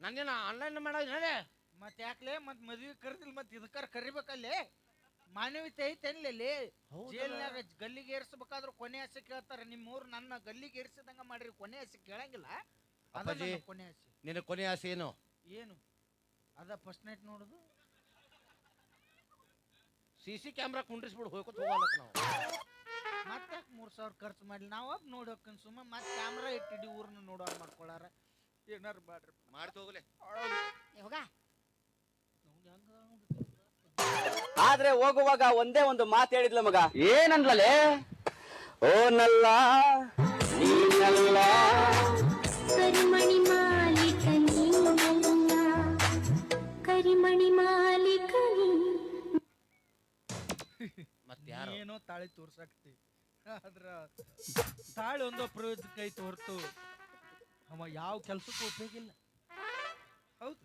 ನಂದೇನ ಆನ್ಲೈನ್ ಮಾಡೋದೇ ಮತ್ ಯಾಕ್ಲೆ? ಮತ್ ಮದ್ವಿ ಕರೆದಿಲ್ಲ ಮತ್ ಇದಕ್ಕಾರ ಕರಿಬೇಕಲ್ಲೇ? ಮಾನವೀಯತೆ ಐತೇನ್ಲಿ ಜೈಲ್ನಾಗ ಗಲ್ಲಿಗೆ ಏರ್ಸ್ಬೇಕಾದ್ರ ಕೊನೆ ಆಸೆ ಕೇಳ್ತಾರೆ. ನಿಮ್ಮೂರು ನನ್ನ ಗಲ್ಲಿಗೆ ಏರ್ಸಿದಂಗ ಮಾಡ್ರಿ ಕೊನೆ ಆಸೆ ಕೇಳಂಗಿಲ್ಲ. ಅದ ಅಪ್ಪಾಜಿ. ನನ್ನ ಕೊನೆ ಆಸೆ. ನಿನ್ನ ಕೊನೆ ಆಸೆ ಏನು? ಏನು? ಅದ ಫಸ್ಟ್ ನೈಟ್ ನೋಡುದು? ಸಿ ಸಿ ಕ್ಯಾಮ್ರಾ ಕುಂಡ್ರಿಸ್ಬಿಡು ಹೋಗ್ಕೊತ ಹೋಗಲಕ್ಕ ನಾವು. ಮತ್ತೆ ಮೂರು ಸಾವಿರ ಖರ್ಚು ನಾವು ನಾವ ನೋಡೋಕನ್ ಸುಮ್ಮ ಮತ್ತೆ ಕ್ಯಾಮ್ರಾ ಇಟ್ಟಿಡಿ ಊರ್ನ ನೋಡೋ ಮಾಡ್ಕೊಳಾರ. ಏನಾರು ಮಾಡ್ರಿ. ಮಾಡ್ತಿ ಹೋಗ್ಲೆ. ಹೋಗ. ಆದ್ರೆ ಹೋಗುವಾಗ ಒಂದೇ ಒಂದು ಮಾತು ಹೇಳಿದ್ಲ ಮಗ. ಏನಂದ್ಲಲೆ? ಓ ನಲ್ಲ ನೀನಲ್ಲ. ಕರಿಮಣಿ ಮಾಲೀಕ ನೀನಲ್ಲ. ಕರಿಮಣಿ ಮಾಲೀಕ ನೀ ಮತ್ತೆ ಯಾರು? ಏನೋ ತಾಳಿ ತೋರ್ಸಾಕ್ತಿ ಆದ್ರ ತಾಳಿ ಒಂದು ಪ್ರಯೋಜನಕ್ಕೆ ಐತೆ ಹೊರತು ಅವ ಯಾವ ಕೆಲಸಕ್ಕೂ ಉಪಯೋಗ ಇಲ್ಲ ಹೌದು.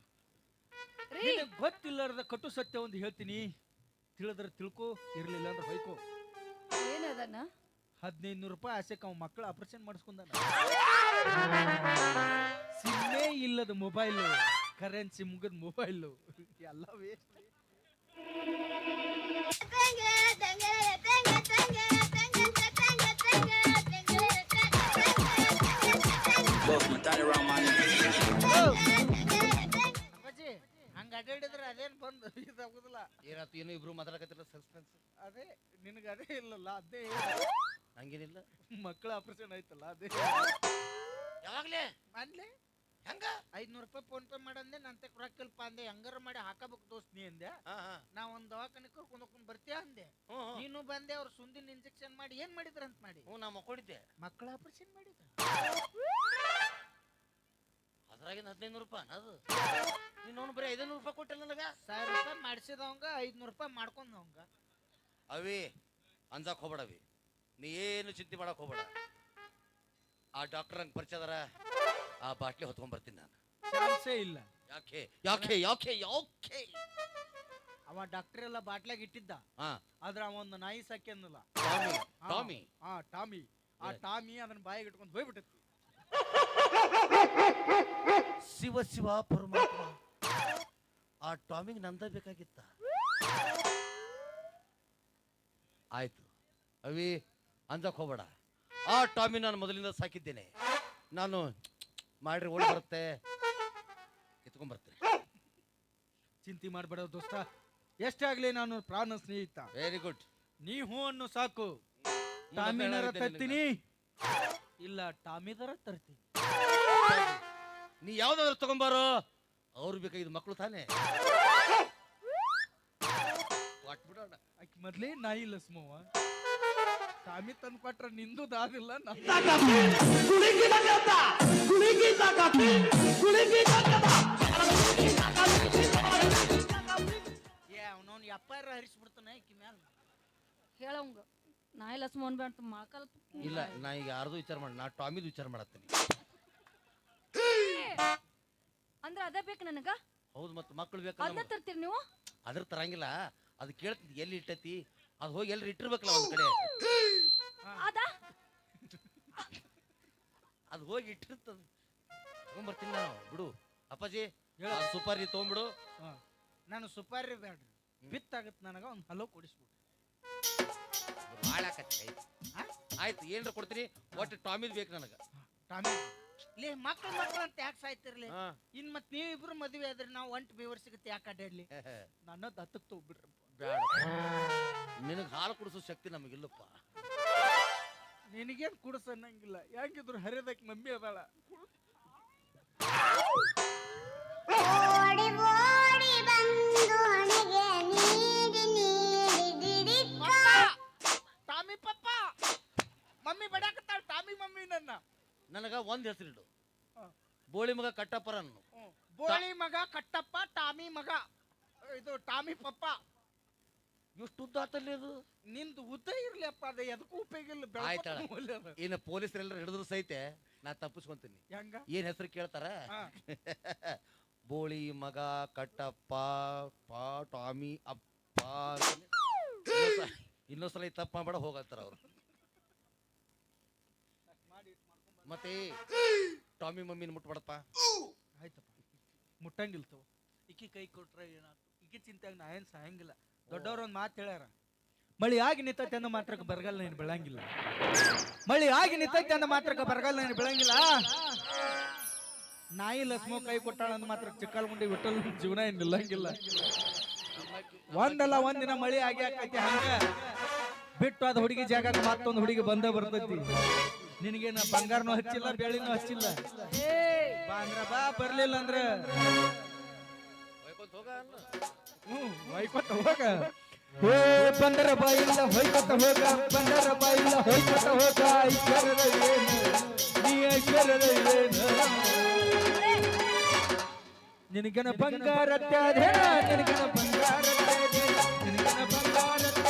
ರೀ. ನಿನಗ್ ಗೊತ್ತಿಲ್ಲದ ಕಟು ಸತ್ಯ ಒಂದು ಹೇಳ್ತೀನಿ. ತಿಳಿದ್ರೆ ತಿಳ್ಕೊ ಇರ್ಲಿಲ್ಲ ಅಂದ್ರೆ ಬೈಕೋ ಏನದನ್ನ ಹದಿನೈದು ನೂರು ರೂಪಾಯಿ ಆಸೆಕ್ ಅವ ಮಕ್ಕಳ ಆಪರೇಷನ್ ಮಾಡಿಸ್ಕೊಂಡ ಸಿಮ್ಮೇ ಇಲ್ಲದ ಮೊಬೈಲು ಕರೆನ್ಸಿ ಮುಗಿದ ಮೊಬೈಲು ಎಲ್ಲ ವೇಸ್ಟ್ ಅಪ್ಪಾಜಿ ಹಂಗ ಅಡ್ಡಾಡಿದ್ರೆ ಅದೇನ್ ಬಂದು ಇದಾಗುದಿಲ್ಲ. ಏನಾಯ್ತು ಏನೋ ಇಬ್ರು ಮಾತಾಡಕತ್ತಿಲ್ಲ ಸಸ್ಪೆನ್ಸ್ ಅದೇ ನಿನಗೆ ಅದೇ ಇಲ್ಲಲ್ಲ ಅದೇ ಹಂಗೇನಿಲ್ಲ. ಮಕ್ಕಳ ಆಪರೇಷನ್ ಆಯ್ತಲ್ಲ ಅದೇ. ಯಾವಾಗ್ಲೇ? ಮಾಡ್ಲಿ ಹೆಂಗ? ಐದ್ನೂರು ರೂಪಾಯಿ ಫೋನ್ ಪೇ ಮಾಡಂದೆ ನನ್ ತಕ್ಕ ರೊಕ್ಕಲ್ಪ ಅಂದೆ ಹೆಂಗಾರ ಮಾಡಿ ಹಾಕಬೇಕು ದೋಸ್ತ್ ನೀ ಅಂದೆ. ಹಾ ಹಾ. ನಾ ಒಂದ್ ದವಾಖಾನೆ ಕರ್ಕೊಂಡು ಹೋಗ್ಕೊಂಡು ಬರ್ತೀಯ ಅಂದೆ. ಹ್ಞೂ ಹ್ಞೂ ನೀನು ಬಂದೆ ಅವ್ರು ಸುಂದಿನ ಇಂಜೆಕ್ಷನ್ ಮಾಡಿ ಏನ್ ಮಾಡಿದ್ರ ಅಂತ ಮಾಡಿ. ಹ್ಞೂ ನಾ ಮಕ್ಕೊಂಡಿದ್ದೆ. ಮಕ್ಕಳ ಆಪರೇಷನ್ ಮಾಡಿದ್ರ? ಅದ್ರಾಗಿನ ಹದಿನೈದು ರೂಪಾಯಿ ಅದು ನೀನು ಬರೀ ಐದನೂರು ರೂಪಾಯಿ ಕೊಟ್ಟಿಲ್ಲ ನನಗ. ಸಾವಿರ ರೂಪಾಯಿ ಮಾಡಿಸಿದವಂಗ ಐದ್ನೂರು ರೂಪಾಯಿ ಮಾಡ್ಕೊಂಡವಂಗ. ಅವಿ ಅಂಜಾಕ್ ಹೋಗ್ಬೇಡವಿ ನೀ ಏನು ಚಿಂತೆ ಮಾಡಕ್ ಹೋಗ್ಬೇಡ. ಆ ಡಾಕ್ಟರ್ ಹಂಗೆ ಪರಿಚಯದಾರ ಆ ಬಾಟ್ಲಿ ಹೊತ್ಕೊಂಡ್ ಬರ್ತೀನಿ ನಾನು. ಚಾನ್ಸೇ ಇಲ್ಲ. ಯಾಕೆ ಯಾಕೆ ಯಾಕೆ ಯಾಕೆ? ಅವ ಡಾಕ್ಟರ್ ಎಲ್ಲ ಬಾಟ್ಲಾಗ ಇಟ್ಟಿದ್ದ. ಆದ್ರೆ ಆದ್ರ ಅವ ಒಂದು ನಾಯಿ ಸಾಕ್ಯನ್ನಲ್ಲ ಟಾಮಿ ಟಾಮಿ. ಆ ಟಾಮಿ. ಆ ಟಾಮಿ ಅದನ್ನ ಬಾಯಿಗೆ ಇಟ್ಕೊಂಡು ಹೋಗ್ಬಿಟ್ಟೈತಿ ಶಿವ ಶಿವ ಪರಮಾತ್ಮ. ಆ ಟಾಮಿಗೆ ನಂದ ಬೇಕಾಗಿತ್ತ. ಆಯ್ತು. ಅವಿ ಅಂಜಕ್ ಹೋಗ್ಬೇಡ. ಆ ಟಾಮಿ ನಾನು ಮೊದಲಿಂದ ಸಾಕಿದ್ದೇನೆ. ನಾನು ಮಾಡ್ರಿ ಓಡಿ ಬರುತ್ತೆ. ಎತ್ಕೊಂಡ್ ಬರ್ತೇನೆ ಚಿಂತೆ ಮಾಡ್ಬೇಡ ದೋಸ್ತ. ಎಷ್ಟೇ ಆಗ್ಲಿ ನಾನು ಪ್ರಾಣ ಸ್ನೇಹಿತ. ವೆರಿ ಗುಡ್ ನೀ ಹೂ ಅನ್ನು ಸಾಕು. ಟಾಮಿನರ ತರ್ತೀನಿ. ಇಲ್ಲ ಟಾಮಿದರ ತರ್ತೀನಿ. ನೀ ಯಾವ್ದಾದ್ರು ತಗೊಂಬಾರೋ? ಅವ್ರು ಬೇಕಾಗಿದ್ದು ಮಕ್ಕಳು ತಾನೇ. ಕೊಟ್ಬಿಡೋಣ. ಆಕಿ ಮೊದ್ಲೇ ನಾಯಿ ಲಸ್ಮವ್ವ. ಟಾಮಿ ತಂದು ಕೊಟ್ರ ನಿಂದು ದಾದಿಲ್ಲ ನಮ್ದು. ಏ ಅವನವ್ನು ಎಪ್ಪಾರ ಹರಿಸ್ಬಿಡ್ತಾನೆ ಆಕಿ ಮ್ಯಾಲ. ಹೇಳವಂಗ ನಾಯಿ ಲಸ್ಮೋನ್ ಬೇಡ ಮಾಕಲ್ ಇಲ್ಲ ನಾ ಈಗ ಯಾರ್ದು ವಿಚಾರ ಮಾಡ ನಾ ಟಾಮಿದು ವಿಚಾರ ಮಾಡತ್ತೀನಿ. ಅಂದ್ರ ಅದ ಬೇಕು ನನಗ? ಹೌದು ಮತ್ತೆ ಮಕ್ಕಳು ಬೇಕು ಅದನ್ನ ತರ್ತೀರಿ ನೀವು? ಅದ್ರ ತರಂಗಿಲ್ಲ. ಅದು ಕೇಳ್ತೀನಿ ಎಲ್ಲಿ ಇಟ್ಟೈತಿ? ಅದು ಹೋಗಿ ಎಲ್ಲಿ ಇಟ್ಟಿರ್ಬೇಕಲ್ಲ ಒಂದ್ ಕಡೆ. ಅದ? ಅದು ಹೋಗಿ ಇಟ್ಟಿರ್ತದ. ತಗೊಂಬರ್ತೀನಿ ನಾನು ಬಿಡು. ಅಪ್ಪಾಜಿ ಹೇಳು. ಆ ಸುಪಾರಿ ತಗೊಂಬಿಡು. ನಾನು ಸುಪಾರಿ ಬೇಡ್ರಿ ಬಿತ್ತಾಗತ್ ನನಗ ಒಂದು ಹಲೋ ಕೊಡಿಸ್ಬಿಡು. ಮಾಡಾಕತ್ತಿ ಆಯ್ತು. ಏನ್ರ ಕೊಡ್ತೀನಿ ಒಟ್ಟು ಟಾಮಿದ್ ಬೇಕು ನನಗ. ಟಾಮಿ ಲೇ ಮಕ್ಳು ಮಕ್ಳು ಅಂತ ಯಾಕೆ ಸಾಯ್ತಿರ್ಲಿ? ಹಾ. ಇನ್ ಮತ್ ನೀವಿಬ್ರು ಮದುವೆ ಆದ್ರೆ ನಾವು ಒಂಟ್ ಬೇವರ್ ಸಿಗುತ್ತೆ ಯಾಕೆ ಅಡ್ಡಾಡ್ಲಿ ನನ್ನ ದತ್ತಕ್ ತಗೋಬಿಡ್ರಪ್ಪ ಬೇಡ ನಿನಗೆ ಹಾಲು ಕುಡಿಸೋ ಶಕ್ತಿ ನಮಗಿಲ್ಲಪ್ಪ. ನಿನಗೇನ್ ಕುಡ್ಸ ಅನ್ನಂಗಿಲ್ಲ. ಯಾಕಿದ್ರು ಹರಿದಕ್ ಮಮ್ಮಿ ಅದಾಳ. ಓಡಿ ಓಡಿ ಬಂದು ಹಣೆಗೆ ನೀಡಿ ನೀಡಿ ಟಾಮಿ ಪಪ್ಪ ಮಮ್ಮಿ ಬಡಾಕತ್ತಾಳ ಟಾಮಿ ಮಮ್ಮಿ ನನ್ನ. ನನಗ ಒಂದ್ ಹೆಸರಿಡು. ಬೋಳಿ ಮಗ ಕಟ್ಟಪ್ಪರ ಅನ್ನು ಬೋಳಿ ಮಗ ಕಟ್ಟಪ್ಪ ಟಾಮಿ ಮಗ. ಇದು ಟಾಮಿ ಪಪ್ಪ. ಎಷ್ಟು ಉದ್ದ ಆತಲ್ಲಿ ಅದು. ನಿಂದು ಉದ್ದ ಇರ್ಲಿ ಅಪ್ಪ ಅದೇ ಎದಕ್ಕೂ ಉಪಯೋಗ ಇಲ್ಲ ಆಯ್ತಾಳ. ಇನ್ನು ಪೊಲೀಸರೆಲ್ಲರೂ ಹಿಡಿದ್ರು ಸಹಿತ ನಾ ತಪ್ಪಿಸ್ಕೊಂತೀನಿ. ಹೆಂಗ? ಏನ್ ಹೆಸರು ಕೇಳ್ತಾರ? ಬೋಳಿ ಮಗ ಕಟ್ಟಪ್ಪ ಪಾ ಟಾಮಿ ಅಪ್ಪ. ಇನ್ನೊಂದ್ಸಲ ಈ ತಪ್ಪ ಮಾಡಬೇಡ ಹೋಗತ್ತಾರ ಅವ್ರು. ಮತ್ತೆ ಟಾಮಿ ಮಮ್ಮಿನ ಮುಟ್ಬೇಡಪ್ಪ ಆಯ್ತಪ್ಪ. ಮುಟ್ಟಂಗಿಲ್ಲ ತಗೋ. ಇಕ್ಕಿ ಕೈ ಕೊಟ್ರೆ ಏನಾಯ್ತು ಇಕ್ಕಿ ಚಿಂತೆ ನಾ ಏನ್ ಸಾಯಂಗಿಲ್ಲ. ದೊಡ್ಡವ್ರ ಒಂದು ಮಾತು ಹೇಳ್ಯಾರ. ಮಳಿ ಆಗಿ ನಿಂತೈತೆ ಅಂದ ಮಾತ್ರಕ್ಕೆ ಬರಗಾಲ ನೀನು ಬೆಳಂಗಿಲ್ಲ. ಮಳಿ ಆಗಿ ನಿಂತೈತೆ ಅಂದ ಮಾತ್ರಕ್ಕೆ ಬರಗಾಲ ನೀನು ಬೆಳಂಗಿಲ್ಲ. ನಾಯಿ ಲಸ್ಮೋ ಕೈ ಕೊಟ್ಟಾಳ ಮಾತ್ರ ಚಿಕ್ಕಲ್ ಮುಂಡಿ ಬಿಟ್ಟಲ್ ಜೀವನ ಏನು ನಿಲ್ಲಂಗಿಲ್ಲ. ಒಂದಲ್ಲ ಒಂದಿನ ಮಳಿ ಆಗಿ ಆಕೈತಿ ಹಂಗ. ಬಿಟ್ಟು ಅದು ಹುಡುಗಿ ಜಾಗ ಮತ್ತೊಂದು ಹುಡುಗಿ ಬಂದೇ ಬರ್ತೈತಿ. ನಿನಗೇನ ಬಂಗಾರನೂ ಹಚ್ಚಿಲ್ಲ ಬೆಳಿನೂ ಹಚ್ಚಿಲ್ಲ? ಬಾ ಅಂದ್ರ ಬಾ ಬರ್ಲಿಲ್ಲ ಅಂದ್ರ. ಹ್ಮ್ ಹೊಯ್ಕೊತ ಹೋಗ. ಹೋ ಬಂದರ ಬಾಯಿಲ್ಲ ಹೊಯ್ಕೊತ ಹೋಗ ಬಂದರ ಬಾಯಿಲ್ಲ ಹೊಯ್ಕೊತ ಹೋಗ. ಐಶ್ವರ್ಯದ ಏನು ನೀ ಐಶ್ವರ್ಯದ ಏನು? ನಿನಗನ ಬಂಗಾರ ನಿನಗನ ಬಂಗಾರ ನಿನಗನ ಬಂಗಾರತ್ಯಾದೇನ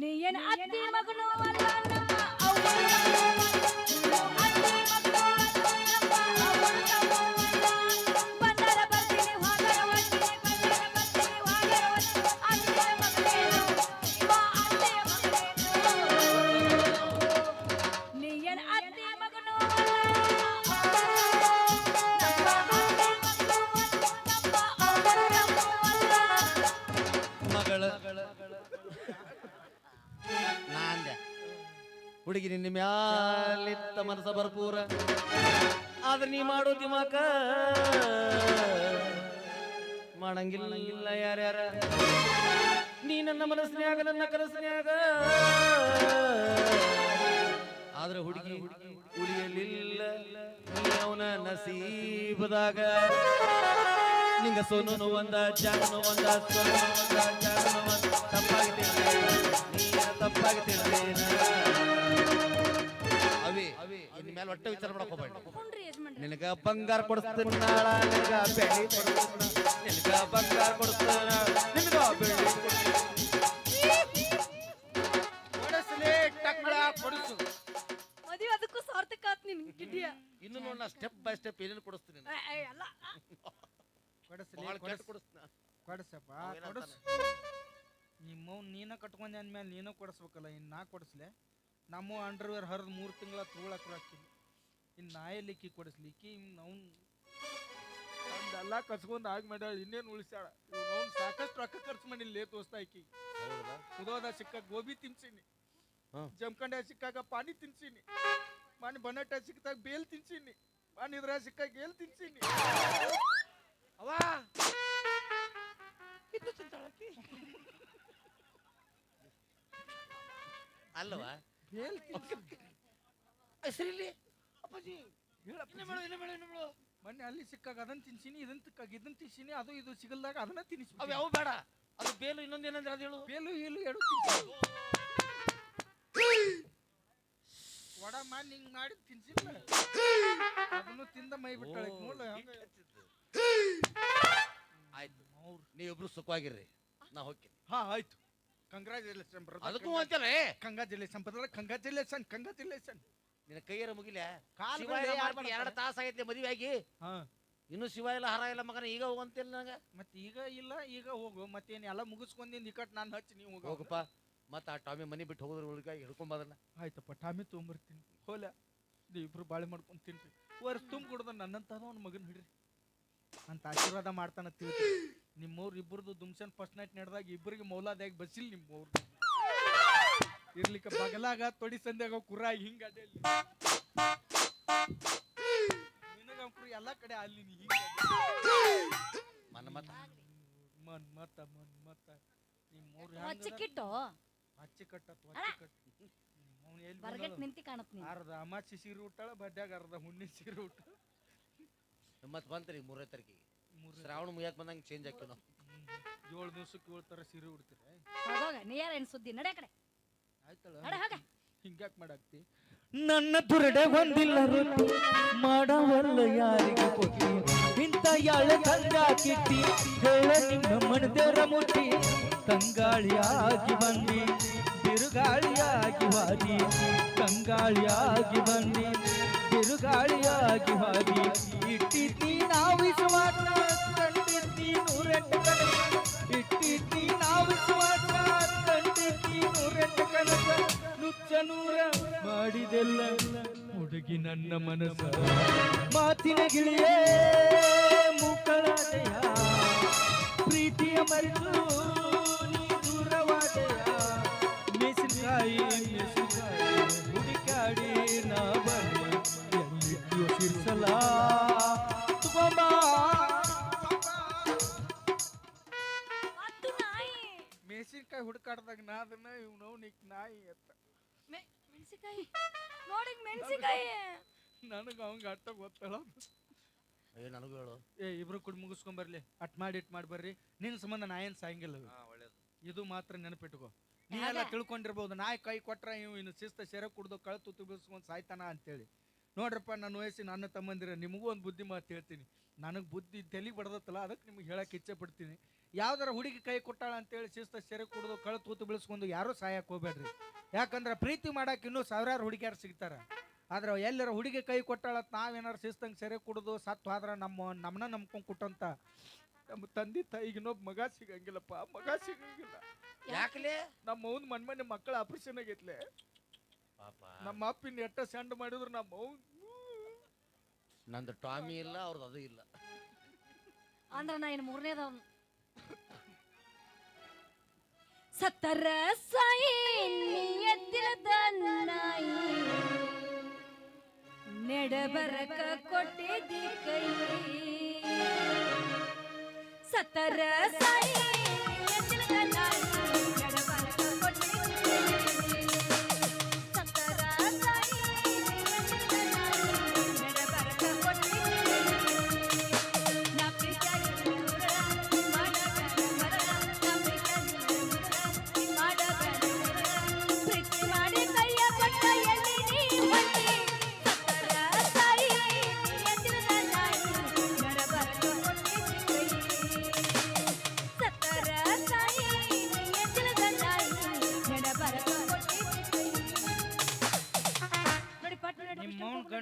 ನೀ ಏನ್ ಅತ್ತಿ ಮಗನು ಅಲ್ಲ ನಮ್ಮ ಹುಡುಗಿ ನಿನ್ನ ಮ್ಯಾಲಿತ್ತ ಮನಸ ಭರ್ಪೂರ. ಆದ್ರೆ ನೀ ಮಾಡೋ ದಿಮಾಕ ಮಾಡಂಗಿಲ್ಲ ಯಾರ್ಯಾರ. ನೀ ನನ್ನ ಮನಸ್ಸಿನಾಗ ನನ್ನ ಕನಸಿನಾಗ ಆದ್ರೆ ಹುಡುಗಿ ಉಳಿಯಲಿಲ್ಲ ಅವನ ನಸೀಬದಾಗ. ನಿಂಗ ಸೋನು ಒಂದ ಜಾನು ಒಂದ ಸೋನು ಒಂದ ಮೇಲೆ ಒಟ್ಟ ವಿಚಾರ ಮಾಡಕ್ ಹೋಗ್ಬೇಡ. ನಿನಗ ಬಂಗಾರ ಕೊಡಿಸ್ತೀನಿ ನಾಳ ನಿನಗ ಬೆಳ್ಳಿ ಕೊಡಿಸ್ತೀನಿ ನಿನಗ ಬಂಗಾರ ಕೊಡಿಸ್ತೀನಿ ನಿನಗ ಬೆಳ್ಳಿ ಕೊಡಸ್ಲೇ ಟಕ್ಳ ಕೊಡಿಸು. ಮದುವೆ ಅದಕ್ಕೂ ಸಾರ್ಥಕ ಆತ್ ನಿನ್ ಗಿಡ್ಡಿಯ ಇನ್ನು ನೋಡ ಸ್ಟೆಪ್ ಬೈ ಸ್ಟೆಪ್ ಏನೇನು ಕೊಡಿಸ್ತೀನಿ ಅಲ್ಲ. ಕೊಡಸ್ಲೇ ಕೊಡಿಸ್ತೀನಿ ಕೊಡಸಪ್ಪ ಕೊಡಸ್ ನೀನ ಕಟ್ಕೊಂಡೆ ಅಂದ್ಮೇಲೆ ನೀನು ಕೊಡಿಸ್ಬೇಕಲ್ಲ ಇನ್ನು ನಾ ಕೊಡಿಸ್ಲೆ. ನಮ್ಮ ಅಂಡರ್ವೇರ್ ಹರಿದು ಮೂರು ತಿಂಗಳ ತಗೊಳಕ್ ಹಾಕಿಲ್ಲ ಇನ್ನು ನಾ ಎಲ್ಲಿಕ್ಕಿ ಕೊಡಿಸ್ಲಿಕ್ಕಿ ಅವ್ನು ಎಲ್ಲ ಕಸ್ಕೊಂಡು ಆಗ ಮಾಡ್ಯಾಳ ಇನ್ನೇನು ಉಳಿಸ್ಯಾಳ. ಅವ್ನು ಸಾಕಷ್ಟು ರೊಕ್ಕ ಖರ್ಚು ಮಾಡಿಲ್ಲ ದೋಸ್ತ ಆಕಿ ಹೌದಾ? ಉದೋದ ಸಿಕ್ಕಾಗ ಗೋಬಿ ತಿನ್ಸೀನಿ. ಹಾ. ಜಮಖಂಡ ಸಿಕ್ಕಾಗ ಪಾನಿ ತಿನ್ಸೀನಿ. ಪಾನಿ ಬನ್ನಟ್ಟ ಸಿಕ್ಕಾಗ ಬೇಲ್ ತಿನ್ಸೀನಿ. ಮಾನಿ ಇದ್ರ ಸಿಕ್ಕಾಗ ಏಲ್ ತಿನ್ಸೀನಿ. ಅವಾ ಇದು ತಿಂತಾಳಕಿ ಅಲ್ವಾ ಬೇಲ್ ಹೆಸರಿಲ್ಲಿ ಅಪ್ಪಾಜಿ! ಮೊನ್ನೆ ಅಲ್ಲಿ ಸಿಕ್ಕಾಗ ಅದನ್ನ ತಿನ್ಸಿನಿ ಇದನ್ನ ತಿಕ್ಕಾಗ ಇದನ್ನ ತಿನ್ಸಿನಿ ಅದು ಇದು ಸಿಗಲ್ದಾಗ ಅದನ್ನ ಅವು ತಿನ್ನಿಸ್ಬಿಟ್ಟು ಯಾವ ಬೇಡ. ಅದು ಬೇಲು ಇನ್ನೊಂದು ಏನಂದ್ರೆ ಅದು ಹೇಳು. ಬೇಲು ಇಲ್ಲಿ ಎರಡು ತಿನ್ಸಿ ವಡ ಮಾಡಿ ಹಿಂಗ್ ಮಾಡಿ ತಿನ್ಸಿಲ್ಲ ಅದನ್ನು ತಿಂದ ಮೈ ಬಿಟ್ಟಾಳೆ. ನೋಡ್ಲ ಹಂಗ ಆಯ್ತು. ನೀವಿಬ್ರು ಸುಖವಾಗಿರ್ರಿ. ನಾ ಹೋಗ್ತೀನಿ. ಹಾ ಆಯ್ತು. ಕಂಗ್ರಾಚುಲೇಷನ್ ಅದಕ್ಕೂ ಅಂತಲೇ ಕಂಗ್ರಾಚುಲೇಷನ್ ಬದಲ ಕಂಗ್ರಾಚುಲೇಷನ್ ಕಂಗ್ರಾಚುಲೇಷನ್ ನಿನ್ನ ಕೈಯರ ಮುಗಿಲ? ಕಾಲ್ ಯಾರ್ ಎರಡು ತಾಸ ಆಗೈತಿ ಮದುವೆ ಆಗಿ ಹಾ. ಇನ್ನು ಶಿವ ಇಲ್ಲ ಹರ ಇಲ್ಲ ಮಗನ ಈಗ ಹೋಗಂತಿಲ್ಲ ನಂಗ ಮತ್ತೆ ಈಗ ಇಲ್ಲ ಈಗ ಹೋಗು. ಮತ್ತೆ ಎಲ್ಲ ಮುಗಿಸ್ಕೊಂಡಿಂದ ಇಕಟ್ ನಾನು ಹಚ್ಚಿ ನೀವು ಹೋಗು. ಹೋಗಪ್ಪ. ಮತ್ತ ಆ ಟಾಮಿ ಮನಿ ಬಿಟ್ಟು ಹೋಗೋದ್ರ ಹುಡುಗ ಹಿಡ್ಕೊಂಬದನ್ನ ಆಯ್ತಪ್ಪ ಟಾಮಿ ತೊಗೊಂಬರ್ತೀನಿ. ಹೋಲ ನೀ ಇಬ್ರು ಬಾಳೆ ಮಾಡ್ಕೊಂಡು ತಿನ್ರಿ. ವರ್ಷ ತುಂಬ ಕುಡ್ದ ನನ್ನಂತ ಅವ್ನ ಮಗನ ಹಿಡ್ರಿ. ಅಂತ ಆಶೀರ್ವಾದ ಮಾಡ್ತಾನ ತಿಳ್ತಿ ನಿಮ್ಮವ್ರು ಇಬ್ಬರದು ದುಮ್ಸನ್ ಫಸ್ಟ್ ನೈಟ್ ನಡೆದಾಗ ಇಬ್ಬರಿಗೆ ಮೌಲಾದಾಗ ಬಸಿಲ್ ನಿಮ್ಮವ್ರು ಇರ್ಲಿಕ್ಕೆ ಬಗಲಾಗ ತೊಡಿ ಸಂದ್ಯಾಗ ಕುರಾಗಿ ಹಿಂಗ ನಿನಗಂಕ್ರು ಎಲ್ಲ ಕಡೆ ಅಲ್ಲಿ ನೀ ಹಿಂಗ ಮನ ಮತ್ತ ಮನ್ ಮತ್ತ ಮನ್ ಮತ್ತ ನಿಮ್ಮವ್ರು ಹಚ್ಚಿಕ್ಕಿಟ್ಟು ಹಚ್ಚಿ ಕಟ್ಟತ್ ಹಚ್ಚಿ ಕಟ್ ಅವ್ನು ಎಲ್ಲಿ ಬರ್ಗಟ್? ನಿಂತಿ ಕಾಣತ್ ನೀ ಅರ್ಧ ಅಮಾಸಿ ಸೀರೆ ಉಟ್ಟಾಳ ಬಡ್ಡ್ಯಾಗ ಅರ್ಧ ಹುಣ್ಣಿ ಸೀರೆ ಉಟ್ಟ ಮತ್ ಬಂತ್ರಿ ಮೂರನೇ ತಾರೀಕಿಗೆ. ಮೂರ್ ಶ್ರಾವಣ ಮುಗಿಯಕ್ ಬಂದಂಗೆ ಚೇಂಜ್ ಹಾಕಿವಿ ನಾವು. ಏಳು ದಿವ್ಸಕ್ಕೆ ಏಳು ಥರ ಸೀರೆ ಉಡ್ತೀರ ಹೋಗೋಗ ನೀ ಯಾರ ಏನ್ ಸುದ್ದಿ? ನಡೆ ಕಡೆ. ನಡೆ ಹೋಗ ಹಿಂಗ್ಯಾಕ್ ಮಾಡಾಕ್ತಿ? ನನ್ನ ದುರಡೆ ಹೊಂದಿಲ್ಲ ರೊಟ್ಟಿ ಮಾಡವಲ್ಲ ಯಾರಿಗೆ ಕೊಟ್ಟಿ? ಇಂಥ ಯಾಳ ತಂಗ ಕಿಟ್ಟಿ ಹೇಳ ನಿನ್ನ ಮಣದೇವರ ಮುಟ್ಟಿ. ತಂಗಾಳಿಯಾಗಿ ಬಂದಿ ಬಿರುಗಾಳಿಯಾಗಿ ಹಾದಿ ತಂಗಾಳಿಯಾಗಿ ಬಂದಿ ಬಿರುಗಾಳಿಯಾಗಿ ಹಾದಿ ಇಟ್ಟಿದ್ದಿ ನಾವು ವಿಶ್ವಾಸ ಕಂಡಿದ್ದಿ ನೂರೆಂಟು ನಾವು ನುಚ್ಚ ನೂರ ಮಾಡಿದೆಲ್ಲ ಹುಡುಗಿ ನನ್ನ ಮನಸ್ಸ. ಮಾತಿನ ಗಿಳಿಯೇ ಮುಕ್ಕಳಾದೆಯ ಪ್ರೀತಿಯ ಮರೆತು ನೀ ದೂರವಾದೆಯ? ಮೆಣಸಿನಕಾಯಿ ಮೆಣಸಿನಕಾಯಿ ಹುಡುಕಾಡಿ ನಾ ಸಿರ್ಸಲ. ತಗೊಂಬಾ. ನಾಯಿ. ಮೆಣಸಿನ್ಕಾಯಿ ಹುಡುಕಾಡ್ದಾಗ ನಾ ಅದನ್ನ ಇವ್ನವ್ ನಿಕ್ ನಾಯಿ ಅಂತ. ನೋಡಿ ನನಗೆ ಅವಂಗ ಅಟ್ಟ ಗೊತ್ತಲ್ಲ. ಏ ನನಗೂ ಹೇಳು. ಏ ಇಬ್ರು ಕೂಡ ಮುಗಿಸ್ಕೊಂಬರ್ಲಿ ಅಟ್ ಮಾಡಿ ಇಟ್ ಮಾಡಿ ಬರ್ರಿ. ನಿನ್ನ ಸಂಬಂಧ ನಾ ಏನ್ ಸಾಯಂಗಿಲ್ಲ ಒಳ್ಳೇದು. ಇದು ಮಾತ್ರ ನೆನಪಿಟ್ಕೋ. ನೀ ಎಲ್ಲ ತಿಳ್ಕೊಂಡಿರ್ಬೋದು ನಾಯಿ ಕೈ ಕೊಟ್ರ ಇವ್ ಇನ್ನು ಶಿಸ್ತ ಸೆರೆ ಕುಡ್ದು ಕಳೆ ತುತ್ತು ಬೀಳ್ಸ್ಕೊಂಡ್ ಸಾಯ್ತಾನ ಅಂತೇಳಿ. ನೋಡ್ರಪ್ಪ ನನ್ನ ವಯಸ್ಸಿನ ನನ್ನ ತಮ್ಮಂದಿರ ನಿಮಗೂ ಒಂದು ಬುದ್ಧಿ ಮಾತು ಹೇಳ್ತೀನಿ. ನನಗೆ ಬುದ್ಧಿ ತಲೆಗೆ ಬಡದತ್ತಲ್ಲ ಅದಕ್ಕೆ ನಿಮ್ಗೆ ಹೇಳಕ್ಕೆ ಇಚ್ಛೆ ಪಡ್ತೀನಿ. ಯಾವ್ದಾರ ಹುಡುಗಿ ಕೈ ಕೊಟ್ಟಾಳ ಅಂತೇಳಿ ಶಿಸ್ತ ಸೆರೆ ಕುಡಿದು ಕಳೆ ತೂತು ಬೆಳೆಸ್ಕೊಂಡು ಯಾರೂ ಸಹಾಯಕ್ಕೆ ಹೋಗ್ಬೇಡ್ರಿ. ಯಾಕಂದ್ರೆ ಪ್ರೀತಿ ಮಾಡಕ್ಕೆ ಇನ್ನೂ ಸಾವಿರಾರು ಹುಡುಗಿಯಾರು ಸಿಗ್ತಾರೆ. ಆದ್ರೆ ಎಲ್ಲರ ಹುಡುಗಿ ಕೈ ಕೊಟ್ಟಾಳ ನಾವೇನಾರು ಶಿಸ್ತಂಗೆ ಸೆರೆ ಕುಡಿದು ಸತ್ತು ಆದ್ರೆ ನಮ್ಮ ನಮ್ಮನ್ನ ನಂಬ್ಕೊಂಡು ಕೊಟ್ಟಂತ. ನಮ್ಮ ತಂದೆ ತಾಯಿಗೆ ಇನ್ನೊಬ್ಬ ಮಗ ಸಿಗಂಗಿಲ್ಲಪ್ಪ ಮಗ ಸಿಗಂಗಿಲ್ಲ. ಯಾಕಲೇ? ನಮ್ಮ ಅವ್ನ ಮನ್ ಮನೆ ಮಕ್ಕಳ ಆಪರೇಷನ್ ಆಗೈತ್ಲೆ. ಪಾಪ. ನಮ್ಮ ಅಪ್ಪಿನ ಎಟ್ಟ ಸೆಂಡ್ ಮಾಡಿದ್ರು ನಮ್ಮ ಅವ್ನ್. ನಂದು ಟಾಮಿ ಇಲ್ಲ ಅವ್ರದ್ದು ಅದು ಇಲ್ಲ. ಅಂದ್ರೆ ನಾ ಇನ್ನು ಮೂರನೇದವನು ಸತ್ತರ ಸಾಯಿ ನಾಯಿ ನೆಡಬರಕ ಕೊಟ್ಟಿದ್ದಿ ಕೈ. ಸತ್ತರ ಸಾಯಿ